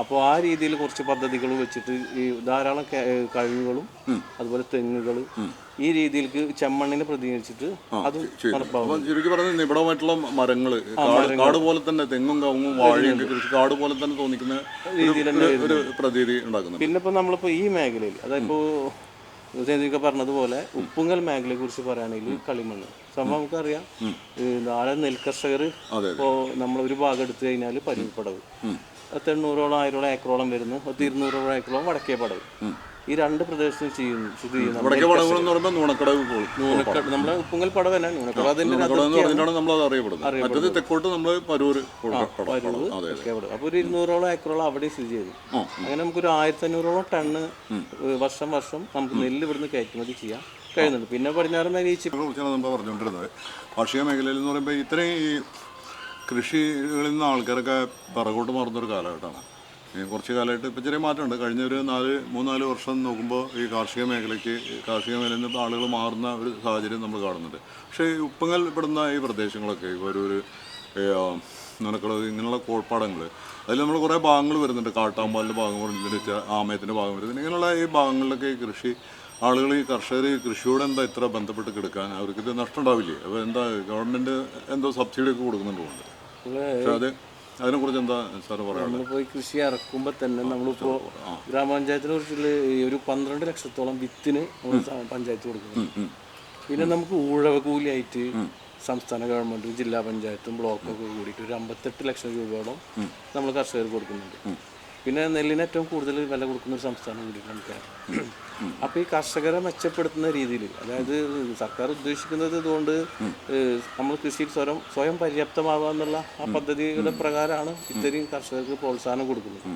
അപ്പോൾ ആ രീതിയിൽ കുറച്ച് പദ്ധതികൾ വെച്ചിട്ട് ഈ ധാരാളം കഴിവുകളും അതുപോലെ തെങ്ങുകൾ ഈ രീതിയിലേക്ക് ചെമ്മണ്ണിനെ പ്രതികരിച്ചിട്ട് അത് ചുരുക്കി പറഞ്ഞ നിബിഡമായിട്ടുള്ള മരങ്ങൾ കാട് പോലെ തന്നെ തെങ്ങും കവുങ്ങും വാഴയും കൃഷി കാട് പോലെ തന്നെ തോന്നിക്കുന്ന രീതിയിൽ ഒരു- പ്രതീതി ഉണ്ടാക്കുന്നുണ്ട്. പിന്നെ ഇപ്പൊ നമ്മളിപ്പോ ഈ മേഖലയിൽ അതായപ്പോ സേന്ദ്രിക പറഞ്ഞതുപോലെ ഉപ്പുങ്കൽ മേഖലയെ കുറിച്ച് പറയുകയാണെങ്കിൽ കളിമണ്ണ്. സംഭവം നമുക്കറിയാം. നാളെ നെൽകർഷകർ ഇപ്പോ ഇപ്പോൾ നമ്മൾ ഒരു ഭാഗം എടുത്തു കഴിഞ്ഞാൽ പരുവിപ്പടവ്. പത്ത് എണ്ണൂറോളം ആയിരോളം ഏക്കറോളം വരുന്നു. പത്ത് ഇരുന്നൂറോളം ഏക്കറോളം വടക്കേ പടവ്. ഈ രണ്ട് പ്രദേശത്തും ചെയ്യുന്നു സ്ഥിതി ചെയ്യുന്നു വടക്കേ പടവുകൾ എന്ന് പറയുമ്പോൾ നൂണക്കടവ് കോൾ നൂനക്കട ഉപ്പുങ്കൽ പടവ് തന്നെ അതിന്റെ പറഞ്ഞിട്ടാണ് നമ്മൾ അത് അറിയപ്പെടുന്നത്. മറ്റത് തെക്കോട്ട് നമ്മൾ പരൂർ കോഴിക്കോട് അതെ അതെ. അപ്പോൾ ഒരു ഇരുന്നൂറോളം ഏക്കറോളം അവിടെ സ്ഥിതി ചെയ്തു. അങ്ങനെ നമുക്കൊരു ആയിരത്തി അഞ്ഞൂറോളം ടണ്ണ് വർഷം വർഷം നമുക്ക് നെല്ല് ഇവിടുന്ന് കയറ്റുമതി ചെയ്യാം. കഴിയുന്നുണ്ട്. പിന്നെ പടിഞ്ഞാറൻ മേഖല ഈ ചി- നമ്മൾ പറഞ്ഞുകൊണ്ടിരുന്നത് കാർഷിക മേഖലയിൽ എന്ന് പറയുമ്പോൾ ഇത്രയും ഈ കൃഷികളിൽ നിന്ന് ആൾക്കാരൊക്കെ പിറകോട്ട് മാറുന്നൊരു കാലഘട്ടമാണ്. കുറച്ച് കാലമായിട്ട് ഇപ്പം ചെറിയ മാറ്റമുണ്ട്. കഴിഞ്ഞ ഒരു നാല് മൂന്നാൽ വർഷം നോക്കുമ്പോൾ ഈ കാർഷിക മേഖലയ്ക്ക് കാർഷിക മേഖലയിൽ നിന്ന് ആളുകൾ മാറുന്ന ഒരു സാഹചര്യം നമ്മൾ കാണുന്നുണ്ട്. പക്ഷേ ഈ ഉപ്പങ്ങൽ പെടുന്ന ഈ പ്രദേശങ്ങളൊക്കെ ഇപ്പോൾ ഒരു ഒരു നിനക്കുള്ളത് ഇങ്ങനെയുള്ള കോൾപ്പാടങ്ങൾ അതിൽ നമ്മൾ കുറേ ഭാഗങ്ങൾ വരുന്നുണ്ട്. കാട്ടാമ്പാലിന്റെ ഭാഗം വരുന്നുണ്ട് ആമയത്തിന്റെ ഭാഗം വരുന്നുണ്ട്. ഇങ്ങനെയുള്ള ഈ ഭാഗങ്ങളിലൊക്കെ ഈ കൃഷി ആളുകൾ ഈ കർഷകർ ഈ കൃഷിയോട് എന്താ ഇത്ര ബന്ധപ്പെട്ട് കിടക്കാൻ? അവർക്ക് ഇത് നഷ്ടം ഉണ്ടാവില്ലേ അപ്പോൾ എന്താ ഗവൺമെന്റ് എന്തോ സബ്സിഡി ഒക്കെ കൊടുക്കുന്നുണ്ട് പക്ഷേ അത് അതിനെക്കുറിച്ച് എന്താ സാറ് പറയുക നമ്മളിപ്പോൾ ഈ കൃഷി ഇറക്കുമ്പോൾ തന്നെ നമ്മളിപ്പോൾ ഗ്രാമപഞ്ചായത്തിനെ കുറിച്ചുള്ള ഒരു പന്ത്രണ്ട് ലക്ഷത്തോളം വിത്തിന് പഞ്ചായത്ത് കൊടുക്കുന്നു. പിന്നെ നമുക്ക് ഊഴവ കൂലിയായിട്ട് സംസ്ഥാന ഗവൺമെന്റും ജില്ലാ പഞ്ചായത്തും ബ്ലോക്കും ഒക്കെ കൂടിയിട്ട് ഒരു അമ്പത്തെട്ട് ലക്ഷം രൂപയോളം നമ്മൾ കർഷകർക്ക് കൊടുക്കുന്നുണ്ട്. പിന്നെ നെല്ലിന് ഏറ്റവും കൂടുതൽ വില കൊടുക്കുന്ന ഒരു സംസ്ഥാനം കൂടിയിട്ടാണ് കേരളം. അപ്പോൾ ഈ കർഷകരെ മെച്ചപ്പെടുത്തുന്ന രീതിയിൽ അതായത് സർക്കാർ ഉദ്ദേശിക്കുന്നത് ഇതുകൊണ്ട് നമ്മൾ കൃഷിയിൽ സ്വയം സ്വയം പര്യാപ്തമാവുക എന്നുള്ള ആ പദ്ധതിയുടെ പ്രകാരമാണ് ഇത്തരം കർഷകർക്ക് പ്രോത്സാഹനം കൊടുക്കുന്നത്.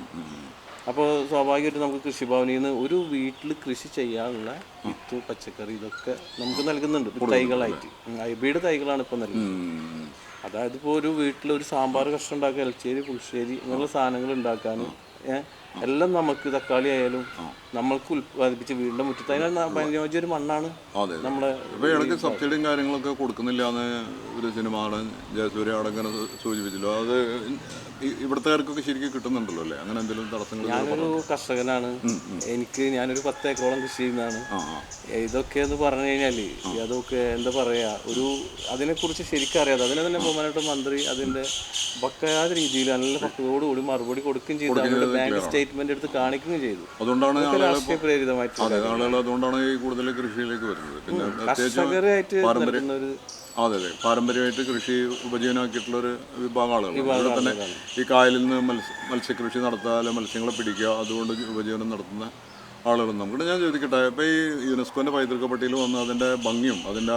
അപ്പോൾ സ്വാഭാവികമായിട്ടും നമുക്ക് കൃഷിഭവനിൽ നിന്ന് ഒരു വീട്ടിൽ കൃഷി ചെയ്യാനുള്ള വിത്ത് പച്ചക്കറി ഇതൊക്കെ നമുക്ക് നൽകുന്നുണ്ട്. തൈകളായിട്ട്. ഹൈബ്രിഡ് തൈകളാണ് ഇപ്പം നൽകുന്നത്. അതായത് ഇപ്പോൾ ഒരു വീട്ടിൽ ഒരു സാമ്പാർ കഷ്ണം ഉണ്ടാക്കുക എൽച്ചേരി പുളിശ്ശേരി ഇങ്ങനെയുള്ള സാധനങ്ങൾ ഉണ്ടാക്കാനും എല്ലാം നമുക്ക് തക്കാളി ആയാലും നമ്മൾക്ക് ഉൽപ്പാദിപ്പിച്ച് വീണ്ടും മുറ്റത്ത്. അതിന് അനുയോജ്യ ഒരു മണ്ണാണ് നമ്മളെ ഇപ്പോൾ ഇടയ്ക്ക് സബ്സിഡിയും കാര്യങ്ങളൊക്കെ കൊടുക്കുന്നില്ല എന്ന് ഒരു സിനിമ നടൻ ജയസൂര്യ അടങ്ങനെ സൂചിപ്പിച്ചല്ലോ. അത് ഇവിടുത്തുകാർക്കൊക്കെ ശരിക്കും കിട്ടുന്നുണ്ടല്ലോ അല്ലേ? അങ്ങനെ എന്തെങ്കിലും തടസ്സങ്ങൾ ഞാനൊരു കർഷകനാണ്. എനിക്ക് ഞാനൊരു പത്ത് ഏക്കറോളം കൃഷി ചെയ്യുന്നതാണ്. ഇതൊക്കെ എന്ന് പറഞ്ഞു കഴിഞ്ഞാൽ അതൊക്കെ എന്താ പറയാ ഒരു അതിനെക്കുറിച്ച് ശരിക്കും അറിയാതെ അതിനെ തന്നെ ബഹുമാനായിട്ട് മന്ത്രി അതിന്റെ പക്കാത്ത രീതിയിൽ നല്ല പക്വതയോടുകൂടി മറുപടി കൊടുക്കുകയും ചെയ്തു. അവരുടെ ബാങ്ക് സ്റ്റേറ്റ്മെന്റ് എടുത്ത് കാണിക്കുകയും ചെയ്തു. അതുകൊണ്ടാണ് അതെ ആളുകൾ അതുകൊണ്ടാണ് ഈ കൂടുതൽ കൃഷിയിലേക്ക് വരുന്നത്. പിന്നെ പ്രത്യേകിച്ച് പാരമ്പര്യം അതെ അതെ. പാരമ്പര്യമായിട്ട് കൃഷി ഉപജീവനമാക്കിയിട്ടുള്ള ഒരു വിഭാഗം ആളുകൾ അതുപോലെ തന്നെ ഈ കായലിൽ നിന്ന് മത്സ്യ മത്സ്യകൃഷി നടത്തുക മത്സ്യങ്ങളെ പിടിക്കുക അതുകൊണ്ട് ഉപജീവനം നടത്തുന്ന ആളുകൾ നമുക്ക് ഞാൻ ചോദിക്കട്ടെ ഇപ്പോൾ ഈ യുനെസ്കോന്റെ പൈതൃക പട്ടികയിൽ വന്ന് അതിന്റെ ഭംഗിയും അതിന്റെ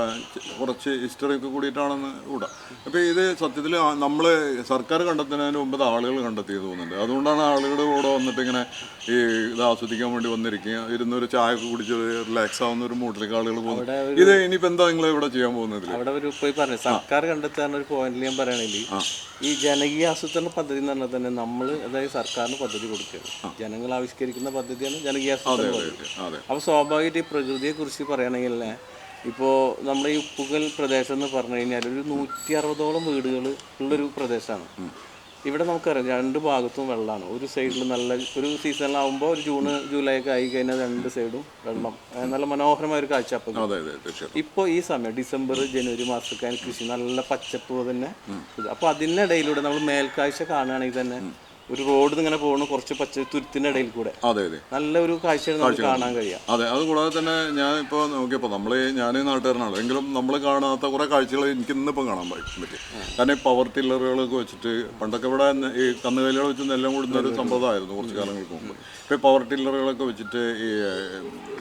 കുറച്ച് ഹിസ്റ്ററി ഒക്കെ കൂടിയിട്ടാണെന്ന് കൂടാ. അപ്പോൾ ഇത് സത്യത്തിൽ നമ്മൾ സർക്കാർ കണ്ടെത്തുന്നതിന് മുമ്പ് ഇത് ആളുകൾ കണ്ടെത്തി തോന്നുന്നുണ്ട്. അതുകൊണ്ടാണ് ആളുകൾ ഇവിടെ വന്നിട്ട് ഇങ്ങനെ ഈ ഇത് ആസ്വദിക്കാൻ വേണ്ടി വന്നിരിക്കുക. ഇരുന്നൊരു ചായ ഒക്കെ കുടിച്ച് റിലാക്സ് ആവുന്ന ഒരു മൂട്ടിലേക്ക് ആളുകൾ പോകുന്നു. ഇത് ഇനിയിപ്പോൾ എന്താ നിങ്ങൾ ഇവിടെ ചെയ്യാൻ പോകുന്നത് അവിടെ ഒരു പോയി പറഞ്ഞു സർക്കാർ കണ്ടെത്താൻ ഒരു പോയിന്റിൽ ഞാൻ പറയുകയാണെങ്കിൽ ഈ ജനകീയ ആസൂത്രണ പദ്ധതി എന്ന് പറഞ്ഞാൽ തന്നെ നമ്മൾ അതായത് സർക്കാരിന് പദ്ധതി കൊടുക്കുകയാണ്. ജനങ്ങൾ ആവിഷ്കരിക്കുന്ന പദ്ധതിയാണ് ജനകീയ ആസൂത്രണ അപ്പോൾ സ്വാഭാവികമായിട്ട് ഈ പ്രകൃതിയെ കുറിച്ച് പറയുകയാണെങ്കിൽ ഇപ്പോൾ നമ്മുടെ ഈ ഉപ്പുകൽ പ്രദേശം എന്ന് പറഞ്ഞു കഴിഞ്ഞാൽ ഒരു നൂറ്റി അറുപതോളം വീടുകൾ ഉള്ളൊരു പ്രദേശമാണ് ഇവിടെ നമുക്കറിയാം രണ്ട് ഭാഗത്തും വെള്ളമാണ് ഒരു സൈഡിൽ നല്ല ഒരു സീസണിലാവുമ്പോൾ ഒരു ജൂണ് ജൂലൈ ഒക്കെ ആയി കഴിഞ്ഞാൽ രണ്ട് സൈഡും വെള്ളം. നല്ല മനോഹരമായ ഒരു കാഴ്ച അപ്പം ഇപ്പോൾ ഈ സമയം ഡിസംബർ ജനുവരി മാസമൊക്കെ കൃഷി. നല്ല പച്ചപ്പ് തന്നെ അപ്പോൾ അപ്പോൾ അതിനിടയിലൂടെ നമ്മൾ മേൽക്കാഴ്ച കാണുകയാണെങ്കിൽ തന്നെ ഒരു റോഡ് ഇങ്ങനെ പോകണം കുറച്ച് പച്ച തുരുത്തിന്റെ ഇടയിൽ കൂടെ. അതെ അതെ. നല്ലൊരു കാഴ്ചയാണ് നമുക്ക് കാണാൻ കഴിയാം അതെ അത് കൂടാതെ തന്നെ ഞാൻ ഇപ്പോൾ നോക്കിയപ്പോൾ നമ്മൾ ഞാൻ നാട്ടുകാരനാണ്. എങ്കിലും നമ്മൾ കാണാത്ത കുറേ കാഴ്ചകൾ എനിക്ക് ഇന്നിപ്പം കാണാൻ പറ്റും. കാരണം ഈ പവർ ടില്ലറുകളൊക്കെ വെച്ചിട്ട് പണ്ടൊക്കെ ഇവിടെ ഈ കന്നുകാലികൾ വെച്ച് നെല്ലം കൂടുന്ന ഒരു സമ്പ്രദായമായിരുന്നു കുറച്ച് കാലങ്ങൾക്ക് മുമ്പ്. ഇപ്പോൾ ഈ പവർ ടില്ലറുകളൊക്കെ വെച്ചിട്ട് ഈ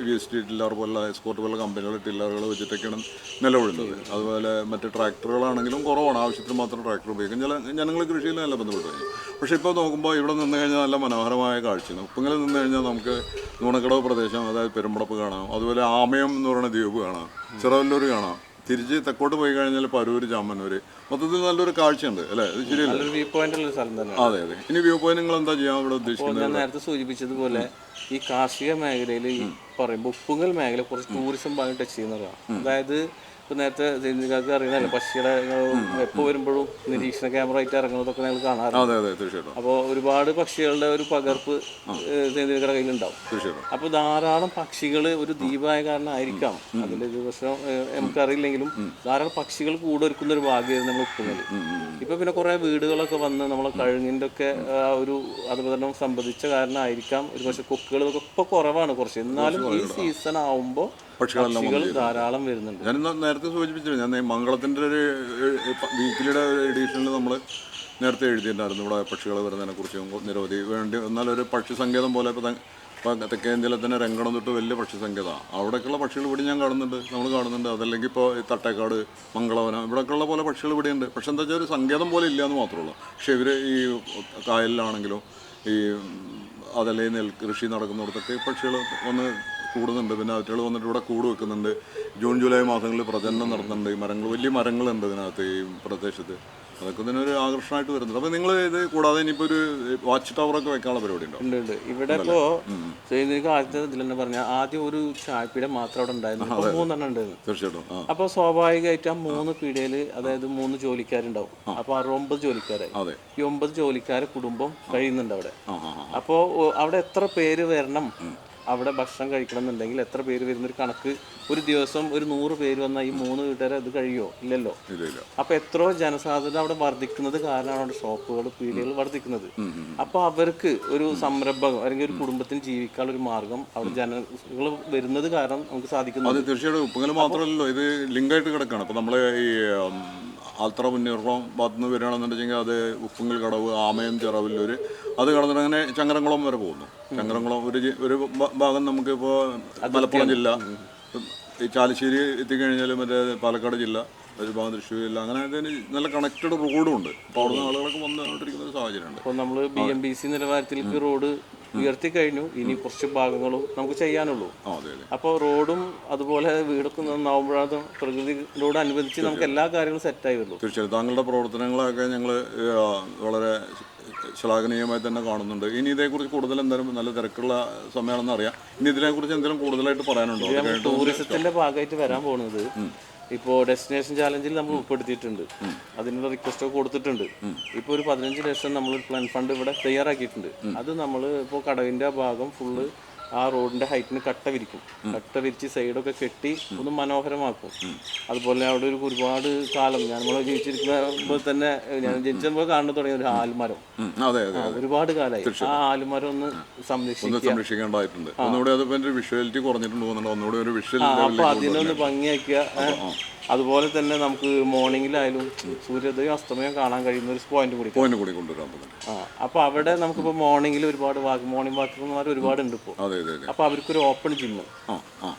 വി എസ് ടി ടില്ലർ പോലെ എക്സ്പോർട്ട് പോലെ കമ്പനികളുടെ ടില്ലറുകൾ വെച്ചിട്ടൊക്കെയാണ് നിലവിടുന്നത് അതുപോലെ മറ്റ് ട്രാക്ടറുകളാണെങ്കിലും കുറവാണ്. ആവശ്യത്തിന് മാത്രം ട്രാക്ടർ ഉപയോഗിക്കും. ചില ജനങ്ങൾ കൃഷിയിൽ നല്ല ബന്ധപ്പെട്ട് കഴിഞ്ഞു പക്ഷേ ഇപ്പോൾ നോക്കുമ്പോൾ ഇവിടെ നിന്ന് കഴിഞ്ഞാൽ നല്ല മനോഹരമായ കാഴ്ചയാണ്. ഉപ്പങ്ങളിൽ നിന്ന് കഴിഞ്ഞാൽ നമുക്ക് നൂണക്കടവ് പ്രദേശം അതായത് പെരുമ്പടപ്പ് കാണാം. അതുപോലെ ആമയം എന്ന് പറയുന്ന ദ്വീപ് കാണാം. ചിറവല്ലൂർ കാണാം. തിരിച്ച് തെക്കോട്ട് പോയി കഴിഞ്ഞാൽ പരൂര് ചാമ്മന്നൂർ മൊത്തത്തിൽ നല്ലൊരു കാഴ്ചയുണ്ട് അല്ലേ? അത് ശരിയല്ല? അതെ അതെ. ഇനി വ്യൂ പോയിന്റ് നിങ്ങൾ എന്താ ചെയ്യാൻ ഇവിടെ ഉദ്ദേശിക്കുന്നത് ഞാൻ നേരത്തെ സൂചിപ്പിച്ചതുപോലെ ഈ കാർഷിക മേഖലയിൽ പറയുമ്പോൾ ഉപ്പുങ്കൽ മേഖല കുറച്ച് ടൂറിസം ഭാഗം ടച്ച് ചെയ്യുന്നതാണ്. അതായത് ഇപ്പൊ നേരത്തെ നിങ്ങൾക്ക് അറിയുന്നല്ലോ പക്ഷികളെ എപ്പോൾ വരുമ്പോഴും നിരീക്ഷണ ക്യാമറ ആയിട്ട് ഇറങ്ങുന്നതൊക്കെ നിങ്ങൾ കാണാറുണ്ട്. അതെ അതെ തീർച്ചയായിട്ടും. അപ്പോൾ ഒരുപാട് പക്ഷികളുടെ ഒരു പകർപ്പ് സേന്ദ്രികയുടെ കയ്യിലുണ്ടാവും. തീർച്ചയായിട്ടും. അപ്പോൾ ധാരാളം പക്ഷികൾ ഒരു ദ്വീപായ കാരണമായിരിക്കാം. ആയിരിക്കാം ഒരു പ്രശ്നം നമുക്കറിയില്ലെങ്കിലും ധാരാളം പക്ഷികൾ കൂടൊരുക്കുന്ന ഒരു ഭാഗ്യമായിരുന്നു നമ്മൾ ഉപ്പുന്നത്. ഇപ്പം പിന്നെ കുറേ വീടുകളൊക്കെ വന്ന് നമ്മളെ കഴുങ്ങിന്റെ ഒക്കെ ആ ഒരു അതുപോലെ സംബന്ധിച്ച കാരണമായിരിക്കാം. ഒരു പക്ഷേ കൊക്കുകൾ ഇതൊക്കെ ഇപ്പോൾ കുറവാണ് കുറച്ച്. എന്നാലും ഈ സീസൺ ആവുമ്പോൾ പക്ഷികളെല്ലാം പക്ഷികൾ ധാരാളം വരുന്നുണ്ട്. ഞാൻ ഇന്ന് നേരത്തെ സൂചിപ്പിച്ചു ഞാൻ മംഗളത്തിന്റെ മംഗളത്തിന്റെ ഒരു വീക്കിലിയുടെ എഡീഷനിൽ നമ്മൾ നേരത്തെ എഴുതിയിട്ടുണ്ടായിരുന്നു ഇവിടെ പക്ഷികൾ വരുന്നതിനെ കുറിച്ചും. നിരവധി വേണ്ടി ഒരു പക്ഷി സങ്കേതം പോലെ ഇപ്പോൾ ഇപ്പം തെക്കേ ഇന്ത്യയിലെ തന്നെ രംഗണം തൊട്ട് വലിയ പക്ഷി സങ്കേതമാണ് അവിടേക്കുള്ള പക്ഷികൾ ഇവിടെ ഞാൻ കാണുന്നുണ്ട് നമ്മൾ കാണുന്നുണ്ട്. അതല്ലെങ്കിൽ ഇപ്പോൾ ഈ തട്ടേക്കാട് മംഗളവനം ഇവിടെയൊക്കെയുള്ള പോലെ പക്ഷികൾ ഇവിടെയുണ്ട്. പക്ഷെ എന്താ വെച്ചാൽ ഒരു സങ്കേതം പോലെ ഇല്ല എന്ന് മാത്രമേ ഉള്ളൂ. പക്ഷെ ഇവർ ഈ കായലിലാണെങ്കിലും ഈ അതല്ലെങ്കിൽ നെൽകൃഷി നടക്കുന്നിടത്തൊക്കെ പക്ഷികൾ വന്ന് കൂടുന്നുണ്ട്. പിന്നെ അവറ്റകൾ വന്നിട്ട് ഇവിടെ കൂട് വെക്കുന്നുണ്ട്. ജൂൺ ജൂലൈ മാസങ്ങളിൽ പ്രജനനം നടത്തുന്നുണ്ട്. ഈ മരങ്ങൾ വലിയ മരങ്ങളുണ്ട് ഇതിനകത്ത് ഈ പ്രദേശത്ത്. അതൊക്കെ ഒരു ആകർഷണമായിട്ട് വരുന്നുണ്ട്. അപ്പോൾ നിങ്ങൾ ഇത് കൂടാതെ ഇനിയിപ്പോൾ ഒരു വാച്ച് ടവറൊക്കെ വെക്കാനുള്ള പരിപാടി ഉണ്ടോ? ഉണ്ട് ഉണ്ട്. ഇവിടെ ഇപ്പോ എനിക്ക് ആദ്യത്തെ ഇതിൽ തന്നെ പറഞ്ഞ ആദ്യം ഒരു ചായപ്പീട മാത്രം അവിടെ ഉണ്ടായിരുന്നു. മൂന്നെണ്ണം ഉണ്ടായിരുന്നു തീർച്ചയായിട്ടും. ആ. അപ്പൊ സ്വാഭാവികമായിട്ട് ആ മൂന്ന് പീടികയിൽ അതായത് മൂന്ന് ജോലിക്കാരുണ്ടാവും. അപ്പൊ അറുപത് ജോലിക്കാരായി അതെ. ഈ ഒമ്പത് ജോലിക്കാരെ കുടുംബം കഴിയുന്നുണ്ട് അവിടെ. ആ ആ ആ. അപ്പോ അവിടെ എത്ര പേര് വരണം? അവിടെ ഭക്ഷണം കഴിക്കണം എന്നുണ്ടെങ്കിൽ എത്ര പേര് വരുന്നൊരു കണക്ക്? ഒരു ദിവസം ഒരു നൂറ് പേര് വന്നാൽ ഈ മൂന്ന് വീട്ടുകാരെ അത് കഴിയോ? ഇല്ലല്ലോ. ഇല്ല ഇല്ല അപ്പൊ എത്രയോ ജനസാധ്യത അവിടെ വർദ്ധിക്കുന്നത് കാരണമാണ് അവിടെ ഷോപ്പുകൾ പീടികകൾ വർദ്ധിക്കുന്നത്. അപ്പൊ അവർക്ക് ഒരു സംരംഭം അല്ലെങ്കിൽ ഒരു കുടുംബത്തിന് ജീവിക്കാനുള്ള ഒരു മാർഗം അവിടെ ജനങ്ങൾ വരുന്നത് കാരണം നമുക്ക് സാധിക്കുന്നു അത് തീർച്ചയായിട്ടും. മാത്രമല്ലല്ലോ. ഇത് ലിങ്കായിട്ട് കിടക്കുകയാണ് ഇപ്പോൾ നമ്മളെ ഈ ആൽത്തറ മുന്നേറണം ഭാഗത്ത് നിന്ന് വരികയാണെന്നുണ്ടെങ്കിൽ അത് ഉപ്പുങ്കൽ കടവ് ആമയം ചിറവില്ലൂർ അത് കടന്നിട്ട് അങ്ങനെ ചങ്ങരംകുളം വരെ പോകുന്നു. ചങ്ങരംകുളം ഒരു ഒരു ഭാഗം നമുക്കിപ്പോൾ മലപ്പുറം ജില്ല. ഈ ചാലശ്ശേരി എത്തിക്കഴിഞ്ഞാൽ മറ്റേ പാലക്കാട് ജില്ല ഒരു ഭാഗം തൃശ്ശൂർ ജില്ല അങ്ങനെ അതിന് നല്ല കണക്റ്റഡ് റോഡും ഉണ്ട്. അപ്പോൾ അവിടുന്ന് ആളുകളൊക്കെ വന്നുകൊണ്ടിരിക്കുന്ന ഒരു സാഹചര്യമുണ്ട്. അപ്പോൾ നമ്മൾ ബി എം ബി സി നിലവാരത്തിലേക്ക് റോഡ് ഉയർത്തി കഴിഞ്ഞു. ഇനി കുറച്ച് ഭാഗങ്ങളും നമുക്ക് ചെയ്യാനുള്ളൂ. അപ്പോൾ റോഡും അതുപോലെ വീടൊക്കെ നന്നാവുമ്പോഴത് പ്രകൃതിയോട് അനുബന്ധിച്ച് നമുക്ക് എല്ലാ കാര്യങ്ങളും സെറ്റായി വരുള്ളൂ. തീർച്ചയായും താങ്കളുടെ പ്രവർത്തനങ്ങളൊക്കെ ഞങ്ങൾ വളരെ ശ്ലാഘനീയമായി തന്നെ കാണുന്നുണ്ട്. ഇനി ഇതേക്കുറിച്ച് കൂടുതൽ എന്തായാലും നല്ല തിരക്കുള്ള സമയമാണെന്ന് അറിയാം. ഇനി ഇതിനെക്കുറിച്ച് എന്തെങ്കിലും കൂടുതലായിട്ട് പറയാനുണ്ടോ? ടൂറിസത്തിന്റെ ഭാഗമായിട്ട് വരാൻ പോകുന്നത് ഇപ്പോൾ ഡെസ്റ്റിനേഷൻ ചാലഞ്ചിൽ നമ്മൾ ഉൾപ്പെടുത്തിയിട്ടുണ്ട്. അതിനുള്ള റിക്വസ്റ്റ് ഒക്കെ കൊടുത്തിട്ടുണ്ട്. ഇപ്പോൾ ഒരു പതിനഞ്ച് ലക്ഷം നമ്മൾ പ്ലാൻ ഫണ്ട് ഇവിടെ തയ്യാറാക്കിയിട്ടുണ്ട് അത് നമ്മൾ ഇപ്പോൾ കടവിന്റെ ഭാഗം ഫുള്ള് ആ റോഡിന്റെ ഹൈറ്റിന് കട്ട വിരിക്കും. കട്ട വിരിച്ച് സൈഡൊക്കെ കെട്ടി ഒന്ന് മനോഹരമാക്കും. അതുപോലെ അവിടെ ഒരു ഒരുപാട് കാലം ഞാൻ നമ്മളെ ജീവിച്ചിരിക്കുമ്പോൾ തന്നെ ഞാൻ ജനിച്ചപ്പോൾ കാണാൻ തുടങ്ങിയ ഒരു ആൽമരം. ഒരുപാട് കാലമായി ആ ആൽമരം ഒന്ന് സംരക്ഷിക്കേണ്ടതായിട്ടുണ്ട് ഒന്നുകൂടി വിഷ്വാലിറ്റി കുറഞ്ഞിട്ടുണ്ട് ഒന്നുകൂടി ഒരു വിഷ്വൽ അപ്പൊ അതിനൊന്ന് ഭംഗിയാക്കുക ഏ. അതുപോലെ തന്നെ നമുക്ക് മോർണിംഗിലായാലും സൂര്യോദയം അസ്തമയം കാണാൻ കഴിയുന്ന ഒരു പോയിന്റ് കൂടി പോയിന്റ് കൂടി കൊണ്ടുവരാൻ ആ അപ്പൊ അവിടെ നമുക്കിപ്പോ മോർണിംഗിൽ ഒരുപാട് വാക്ക് മോർണിംഗ് വാക്കർമാർ ഒരുപാട് ഉണ്ട് ഇപ്പോ. അതെ അതെ അതെ. അപ്പൊ അവർക്കൊരു ഓപ്പൺ ജിമ്മ്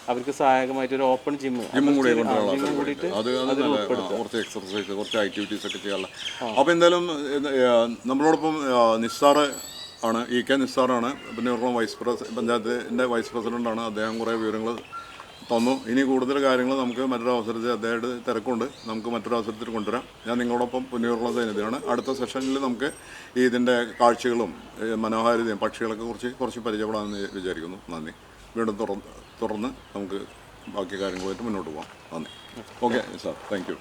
അവർക്ക് സഹായകമായിട്ട് ഒരു ഓപ്പൺ ജിമ്മ് ജിമ്മും കൂടി കൂടിയിട്ട് കുറച്ച് എക്സർസൈസ് കുറച്ച് ആക്ടിവിറ്റീസ് ഒക്കെ ചെയ്യാനുള്ള. അപ്പോൾ എന്തായാലും നമ്മളോടൊപ്പം നിസ്സാറ് ആണ് ഇ കെ നിസ്സാറാണ് പിന്നെ വൈസ് പ്രസിഡന്റ് പഞ്ചായത്തിന്റെ വൈസ് പ്രസിഡന്റാണ് അദ്ദേഹം കുറേ വിവരങ്ങൾ തന്നു. ഇനി കൂടുതൽ കാര്യങ്ങൾ നമുക്ക് മറ്റൊരു അവസരത്തിൽ അദ്ദേഹത്തെ തിരക്കുണ്ട്. നമുക്ക് മറ്റൊരു അവസരത്തിൽ കൊണ്ടുവരാം. ഞാൻ നിങ്ങളോടൊപ്പം പുന്നൂറുള്ള സൈനികയാണ് അടുത്ത സെഷനിൽ നമുക്ക് ഈ ഇതിന്റെ കാഴ്ചകളും മനോഹാരിതയും പക്ഷികളൊക്കെ കുറിച്ച് കുറച്ച് പരിചയപ്പെടാമെന്ന് വിചാരിക്കുന്നു. നന്ദി. വീണ്ടും തുറന്ന് തുറന്ന് നമുക്ക് ബാക്കി കാര്യങ്ങളുമായിട്ട് മുന്നോട്ട് പോകാം നന്ദി. Okay sir. Thank you.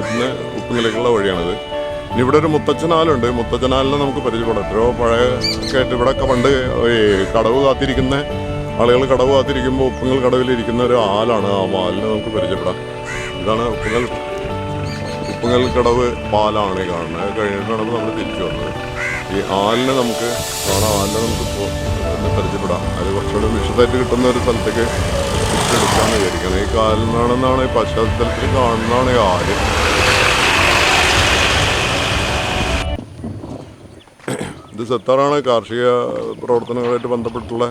കഴിഞ്ഞിട്ട് ഉപ്പുനിലക്കുള്ള വഴിയാണിത്. ഇനി ഇവിടെ ഒരു മുത്തച്ഛനാലുണ്ട്. മുത്തച്ഛനാലിനെ നമുക്ക് പരിചയപ്പെടാം. എത്രയോ പഴയ ഇവിടെ ഒക്കെ പണ്ട് ഈ കടവ് കാത്തിരിക്കുന്ന ആളുകൾ കടവ് കാത്തിരിക്കുമ്പോൾ ഉപ്പുങ്ങൽ കടവിലിരിക്കുന്ന ഒരു ആലാണ്. ആ മാലിനെ നമുക്ക് പരിചയപ്പെടാം. ഇതാണ് ഉപ്പുങ്ങൽ ഉപ്പുങ്ങൽ കടവ് പാലാണ് ഈ കാണുന്നത്. കഴിഞ്ഞിട്ടാണ് നമ്മൾ തിരിച്ചു വന്നത്. ഈ ആലിനെ നമുക്ക് കാണാം. ആലിനെ നമുക്ക് പരിചയപ്പെടാം. അത് കുറച്ചുകൂടി വിശദമായിട്ട് കിട്ടുന്ന ഒരു സ്ഥലത്തേക്ക് എടുക്കാമെന്ന് വിചാരിക്കണം ഈ കാലിനാണെന്നാണ് ഈ പശ്ചാത്തലത്തിൽ കാണുന്നതാണ് ഈ ആൽ. ഇത് സത്താറാണ് കാർഷിക പ്രവർത്തനങ്ങളായിട്ട് ബന്ധപ്പെട്ടുള്ള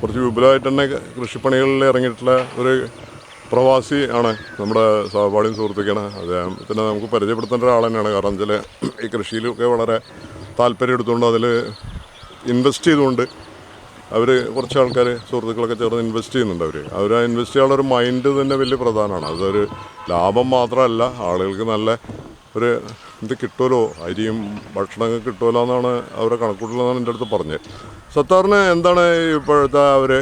കുറച്ച് വിപുലമായിട്ട് തന്നെ കൃഷിപ്പണികളിൽ ഇറങ്ങിയിട്ടുള്ള ഒരു പ്രവാസി ആണ് നമ്മുടെ സഹപാഠിയും സുഹൃത്തുക്കാണ്. അദ്ദേഹത്തിനെ നമുക്ക് പരിചയപ്പെടുത്തേണ്ട ഒരാൾ തന്നെയാണ്. കാരണം വെച്ചാൽ ഈ കൃഷിയിലൊക്കെ വളരെ താല്പര്യം എടുത്തുകൊണ്ട് അതിൽ ഇൻവെസ്റ്റ് ചെയ്തുകൊണ്ട് അവർ കുറച്ച് ആൾക്കാർ സുഹൃത്തുക്കളൊക്കെ ചേർന്ന് ഇൻവെസ്റ്റ് ചെയ്യുന്നുണ്ട് അവർ അവർ ആ ഇൻവെസ്റ്റ് ചെയ്യാനുള്ള ഒരു മൈൻഡ് തന്നെ വലിയ പ്രധാനമാണ്. അതൊരു ലാഭം മാത്രമല്ല ആളുകൾക്ക് നല്ല ഒരു ഇത് കിട്ടുമല്ലോ? അരിയും ഭക്ഷണമൊക്കെ കിട്ടുമല്ലോ എന്നാണ് അവരെ കണക്കൂട്ടലെന്നാണ് എന്റെ അടുത്ത് പറഞ്ഞത്. സത്താറിന് എന്താണ് ഇപ്പോഴത്തെ അവർ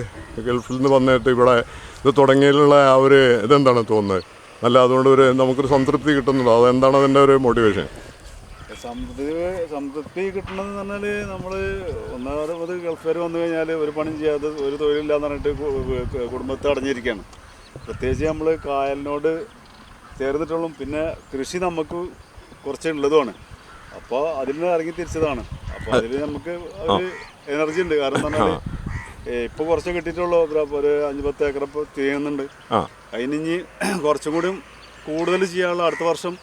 ഗൾഫിൽ നിന്ന് വന്നിട്ട് ഇവിടെ ഇത് തുടങ്ങിയതിലുള്ള ആ ഒരു ഇതെന്താണ് തോന്നുന്നത്? നല്ല അതുകൊണ്ട് ഒരു നമുക്കൊരു സംതൃപ്തി കിട്ടുന്നുണ്ടോ? അതെന്താണ് അതിന്റെ ഒരു മോട്ടിവേഷൻ സംതൃപ്തി സംതൃപ്തി കിട്ടണമെന്ന് പറഞ്ഞാൽ നമ്മൾ ഒന്നാമത് ഗൾഫുകാർ വന്നു കഴിഞ്ഞാൽ ഒരു പണി ചെയ്യാതെ ഒരു തൊഴിലില്ലാന്ന് പറഞ്ഞിട്ട് കുടുംബത്തെ അടഞ്ഞിരിക്കുകയാണ്. പ്രത്യേകിച്ച് നമ്മൾ കായലിനോട് ചേർന്നിട്ടുള്ളൂ പിന്നെ കൃഷി നമുക്ക് കുറച്ച് ഉള്ളതുമാണ്. അപ്പോൾ അതിൽ നിന്ന് ഇറങ്ങി തിരിച്ചതാണ്. അപ്പോൾ അതിൽ നമുക്ക് ഒരു എനർജി ഉണ്ട്. കാരണം എന്ന് പറഞ്ഞാൽ ഇപ്പോൾ കുറച്ച് കിട്ടിയിട്ടുള്ളൂ. ഒരു- അഞ്ച് പത്ത് ഏക്കർ ഇപ്പോൾ ചെയ്യുന്നുണ്ട്. അതിനിഞ്ഞ് കുറച്ചും കൂടി കൂടുതൽ ചെയ്യാനുള്ള അടുത്ത വർഷം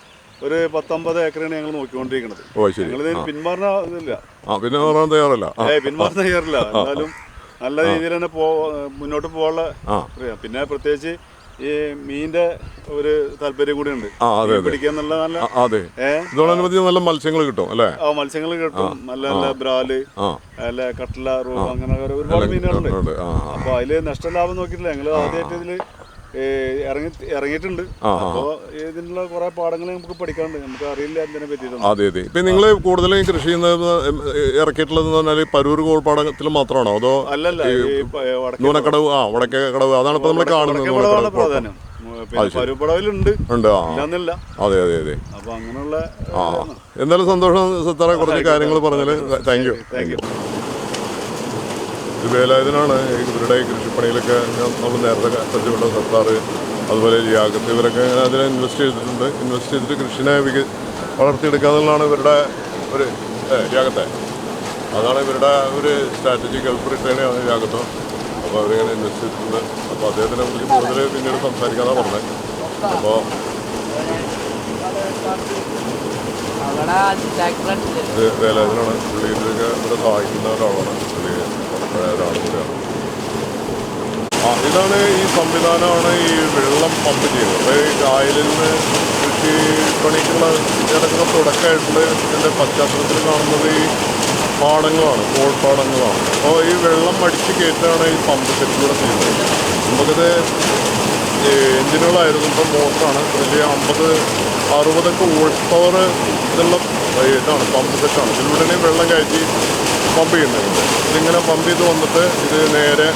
ഒരു പത്തൊമ്പത് ഏക്കറാണ് ഞങ്ങൾ നോക്കിക്കൊണ്ടിരിക്കുന്നത്. ആ. പിന്നെ പറയാൻ തയ്യാറല്ല ആ. ഏ പിന്മാറുന്ന ചെയ്യാറില്ല. എന്നാലും നല്ല രീതിയിൽ തന്നെ പോ മുന്നോട്ട് പോകാനുള്ള. പിന്നെ പ്രത്യേകിച്ച് ഈ മീനിന്റെ ഒരു താല്പര്യം കൂടി ഉണ്ട്. അതെ, നല്ല ഇതോടനുബന്ധിച്ച് മത്സ്യങ്ങൾ കിട്ടും അല്ലേ? ആ മത്സ്യങ്ങൾ കിട്ടും. നല്ല നല്ല ബ്രാൽ അല്ലെ കട്ട്ല റൂപ അങ്ങനെ ഒരുപാട് മീനുകളുണ്ട്. അപ്പൊ അതിൽ നഷ്ടലാഭം നോക്കിയിട്ടില്ല. ഞങ്ങൾ ആദ്യമായിട്ട് ഇതിൽ ഇറങ്ങി ഇറങ്ങിയിട്ടുണ്ട്. ഇതിനുള്ള കുറെ പാഠങ്ങൾ നമുക്ക് പഠിക്കാനുണ്ട്. നമുക്ക് അറിയില്ല അതെ അതെ. ഇപ്പം നിങ്ങൾ കൂടുതലും കൃഷി ചെയ്യുന്നത് ഇറക്കിയിട്ടുള്ളതെന്ന് പറഞ്ഞാൽ പരൂർ കോൾപ്പാടത്തിൽ മാത്രമാണോ? അതോ അല്ലല്ല നൂനക്കടവ് ആ വടക്കേ കടവ്. അതാണ് ഇപ്പം നമ്മൾ കാണുന്നത്. പ്രാധാന്യം. പരുപ്പടവിലുണ്ട് ഉണ്ട് അതെ അതെ അതെ. അപ്പൊ അങ്ങനെയുള്ള ആ. എന്തായാലും സന്തോഷം സത്താറെ കുറച്ച് കാര്യങ്ങൾ പറഞ്ഞാൽ താങ്ക് യു. Thank you. ഇത് വേലായുധനാണ് ഇവരുടെ കൃഷിപ്പണിയിലൊക്കെ നമ്മൾ നേരത്തെ പരിചയപ്പെട്ട സർക്കാർ അതുപോലെ ലിയാഖത്ത് ഇവരൊക്കെ അതിനെ ഇൻവെസ്റ്റ് ചെയ്തിട്ടുണ്ട്. ഇൻവെസ്റ്റ് ചെയ്തിട്ട് കൃഷിനെ വിക വളർത്തിയെടുക്കുക എന്നുള്ളതാണ് ഇവരുടെ ഒരു ഏ, ലിയാഖത്തെ അതാണ് ഇവരുടെ ഒരു സ്ട്രാറ്റജി ഗൾഫ് റിട്ടേണിയാണ് ലിയാഖത്തോ അപ്പോൾ അവരിങ്ങനെ ഇൻവെസ്റ്റ് ചെയ്തിട്ടുണ്ട്. അപ്പോൾ അദ്ദേഹത്തിനെ കുറിച്ച് കൂടുതൽ പിന്നീട് സംസാരിക്കാനാണ് പറഞ്ഞത്. അപ്പോൾ വേലായുധനാണ്. പുള്ളി ഇതൊക്കെ ഇവിടെ സഹായിക്കുന്ന ഒരാളാണ് പുള്ളി. ആ ഇതാണ് ഈ സംവിധാനമാണ് ഈ വെള്ളം പമ്പ് ചെയ്യുന്നത്. ഈ കായലിൽ നിന്ന് കൃഷി പണിക്കുള്ള നടക്കുന്ന തുടക്കമായിട്ടുള്ള ഇതിന്റെ പശ്ചാത്തലത്തിൽ കാണുന്നത് ഈ പാടങ്ങളാണ് കോൾപ്പാടങ്ങളാണ് അപ്പോൾ ഈ വെള്ളം അടിച്ച് കയറ്റാണ് ഈ പമ്പ് സെറ്റിലൂടെ ചെയ്യുന്നത്. നമുക്കത് എഞ്ചിനുകളായിരുന്നു. ഇപ്പം മോട്ടറാണ്. വലിയ അമ്പത് അറുപതൊക്കെ വോൾട്ട് പവർ ഇതുള്ള ഇതാണ് പമ്പ് സെറ്റാണ് ഇതിലൂടെ വെള്ളം കയറ്റി പമ്പ് ചെയ്യുന്നുണ്ട്. ഇതിങ്ങനെ പമ്പ് ചെയ്ത് വന്നിട്ട് ഇത് നേരെ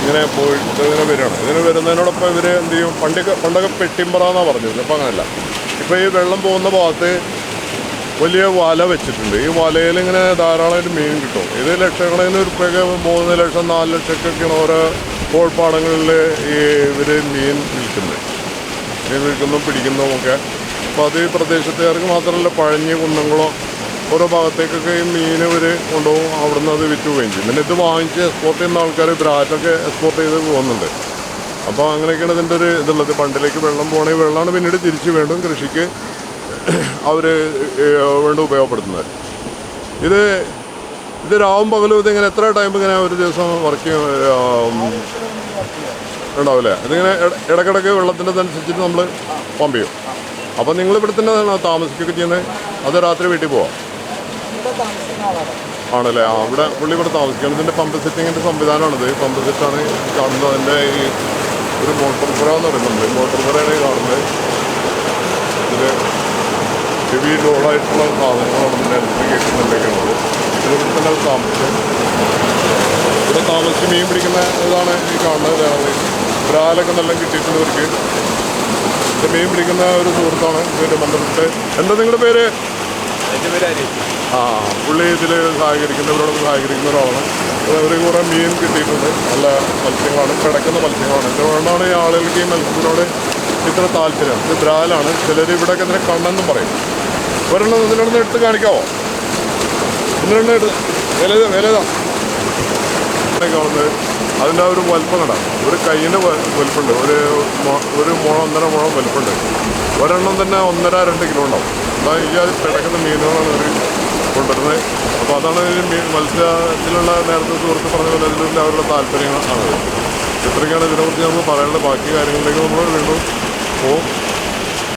ഇങ്ങനെ പോയിട്ട് ഇങ്ങനെ വരികയാണ്. ഇതിന് വരുന്നതിനോടൊപ്പം ഇവർ എന്ത് ചെയ്യും? പണ്ടൊക്കെ പണ്ടൊക്കെ പെട്ടിമ്പറ എന്നാണ് പറഞ്ഞത് ഇപ്പം അങ്ങനല്ല. ഇപ്പോൾ ഈ വെള്ളം പോകുന്ന ഭാഗത്ത് വലിയ വല വെച്ചിട്ടുണ്ട്. ഈ വലയിൽ ഇങ്ങനെ ധാരാളമായിട്ട് മീൻ കിട്ടും. ഇത് ലക്ഷക്കണക്കിന് ഉറുപ്പൊക്കെ മൂന്ന് ലക്ഷം നാല് ലക്ഷമൊക്കെയാണ് ഓരോ കോൾപ്പാടങ്ങളിൽ ഈ ഇവർ മീൻ വിൽക്കുന്നത്. മീൻ വിൽക്കുന്നതും പിടിക്കുന്നതും ഒക്കെ. അപ്പോൾ അത് ഈ പ്രദേശത്തുകാർക്ക് മാത്രമല്ല പഴഞ്ഞ് കുന്നംകുളം ഓരോ ഭാഗത്തേക്കൊക്കെ ഈ മീൻ ഇവർ കൊണ്ടുപോകും അവിടുന്ന് അത് വിറ്റ് പോവുകയും ചെയ്യും. പിന്നെ ഇത് വാങ്ങിച്ച് എക്സ്പോർട്ട് ചെയ്യുന്ന ആൾക്കാർ ബ്രാറ്റൊക്കെ എക്സ്പോർട്ട് ചെയ്ത് പോകുന്നുണ്ട്. അപ്പോൾ അങ്ങനെയൊക്കെയാണ് ഇതിന്റെ ഒരു ഇതുള്ളത്. പണ്ടിലേക്ക് വെള്ളം പോകണമെങ്കിൽ വെള്ളമാണ് പിന്നീട് തിരിച്ച് വീണ്ടും കൃഷിക്ക് അവർ വീണ്ടും ഉപയോഗപ്പെടുത്തുന്നത്. ഇത് ഇത് രാവും പകലും ഇതിങ്ങനെ എത്ര ടൈം ഇങ്ങനെ ഒരു ദിവസം വർക്ക് ഉണ്ടാവില്ലേ? ഇതിങ്ങനെ ഇടക്കിടക്ക് വെള്ളത്തിന്റെ അനുസരിച്ചിട്ട് നമ്മൾ പമ്പ് ചെയ്യും. അപ്പോൾ നിങ്ങൾ ഇവിടെ തന്നെ താമസിക്കുകയൊക്കെ ചെയ്യുന്നത്? അത് രാത്രി വീട്ടിൽ പോവാം? ആണല്ലേ? ആ അവിടെ പുള്ളി ഇവിടെ താമസിക്കുകയാണ്. ഇതിന്റെ പമ്പ് സെറ്റിങ്ങിന്റെ സംവിധാനമാണിത് പമ്പ് സെറ്റാണ് കാണുന്നത് അതിന്റെ ഈ ഒരു മോട്ടോർ പുര എന്ന് പറയുന്നുണ്ട് മോട്ടോർ പുരയാണ് കാണുന്നത്. ഇതിൽ ഹെവി ലോഡായിട്ടുള്ള സാധനങ്ങളാണ് ഇതിന്റെ കേൾക്കുന്നുണ്ടെങ്കിൽ ഇതിൽ തന്നെ താമസിക്കും. ഇവിടെ താമസിച്ച് മീൻ പിടിക്കുന്ന ഇതാണ് ഈ കാണുന്നത്. ബ്രാലൊക്കെ നല്ല ഇത് മീൻ പിടിക്കുന്ന ഒരു സുഹൃത്താണ്. ഇതിന്റെ ബന്ധപ്പെട്ട് എന്താ നിങ്ങളുടെ പേര്? ആ. പുള്ളി ഇതിൽ സഹകരിക്കുന്നവരോടൊപ്പം സഹകരിക്കുന്ന ഒരാളാണ്. അവർ കുറേ മീൻ കിട്ടിയിട്ടുണ്ട്. നല്ല മത്സ്യങ്ങളാണ്. കിടക്കുന്ന മത്സ്യങ്ങളാണ്. ഇതുകൊണ്ടാണ് ഈ ആളുകൾക്ക് ഈ മത്സ്യത്തിനോട് ഇത്ര താല്പര്യം. ഇത് ബ്രാലാണ് ചിലർ ഇവിടെയൊക്കെ ഇതിനെ കണ്ണെന്നും പറയും. ഒരെണ്ണം ഇതിലൊന്ന് എടുത്ത് കാണിക്കാവോ? ഒന്നിലെണ്ണം എടുത്ത്. വില വിലതാ. കാണുന്നത് അതിന്റെ ഒരു വലുപ്പം കണ്ട? ഒരു കയ്യിന്റെ വലുപ്പമുണ്ട് ഒരു ഒരു മുഴം ഒന്നര മുഴം വലുപ്പമുണ്ട് ഒരെണ്ണം തന്നെ ഒന്നര രണ്ട് കിലോ ഉണ്ടാവും. അതാ ഈ അത് കിടക്കുന്ന മീനുകളാണ് ഇവർ കൊണ്ടുവരുന്നത്. അപ്പോൾ അതാണ് മീൻ മത്സ്യത്തിലുള്ള നേരത്തെ സുഹൃത്ത് പറഞ്ഞ പോലെ അതിലുള്ള അവരുടെ താല്പര്യങ്ങളാണ് ഇത്രയ്ക്കാണ് ഇതിനെക്കുറിച്ച് നമ്മൾ പറയാനുള്ള ബാക്കി കാര്യങ്ങളിലേക്ക് നമ്മൾ വീണ്ടും പോകും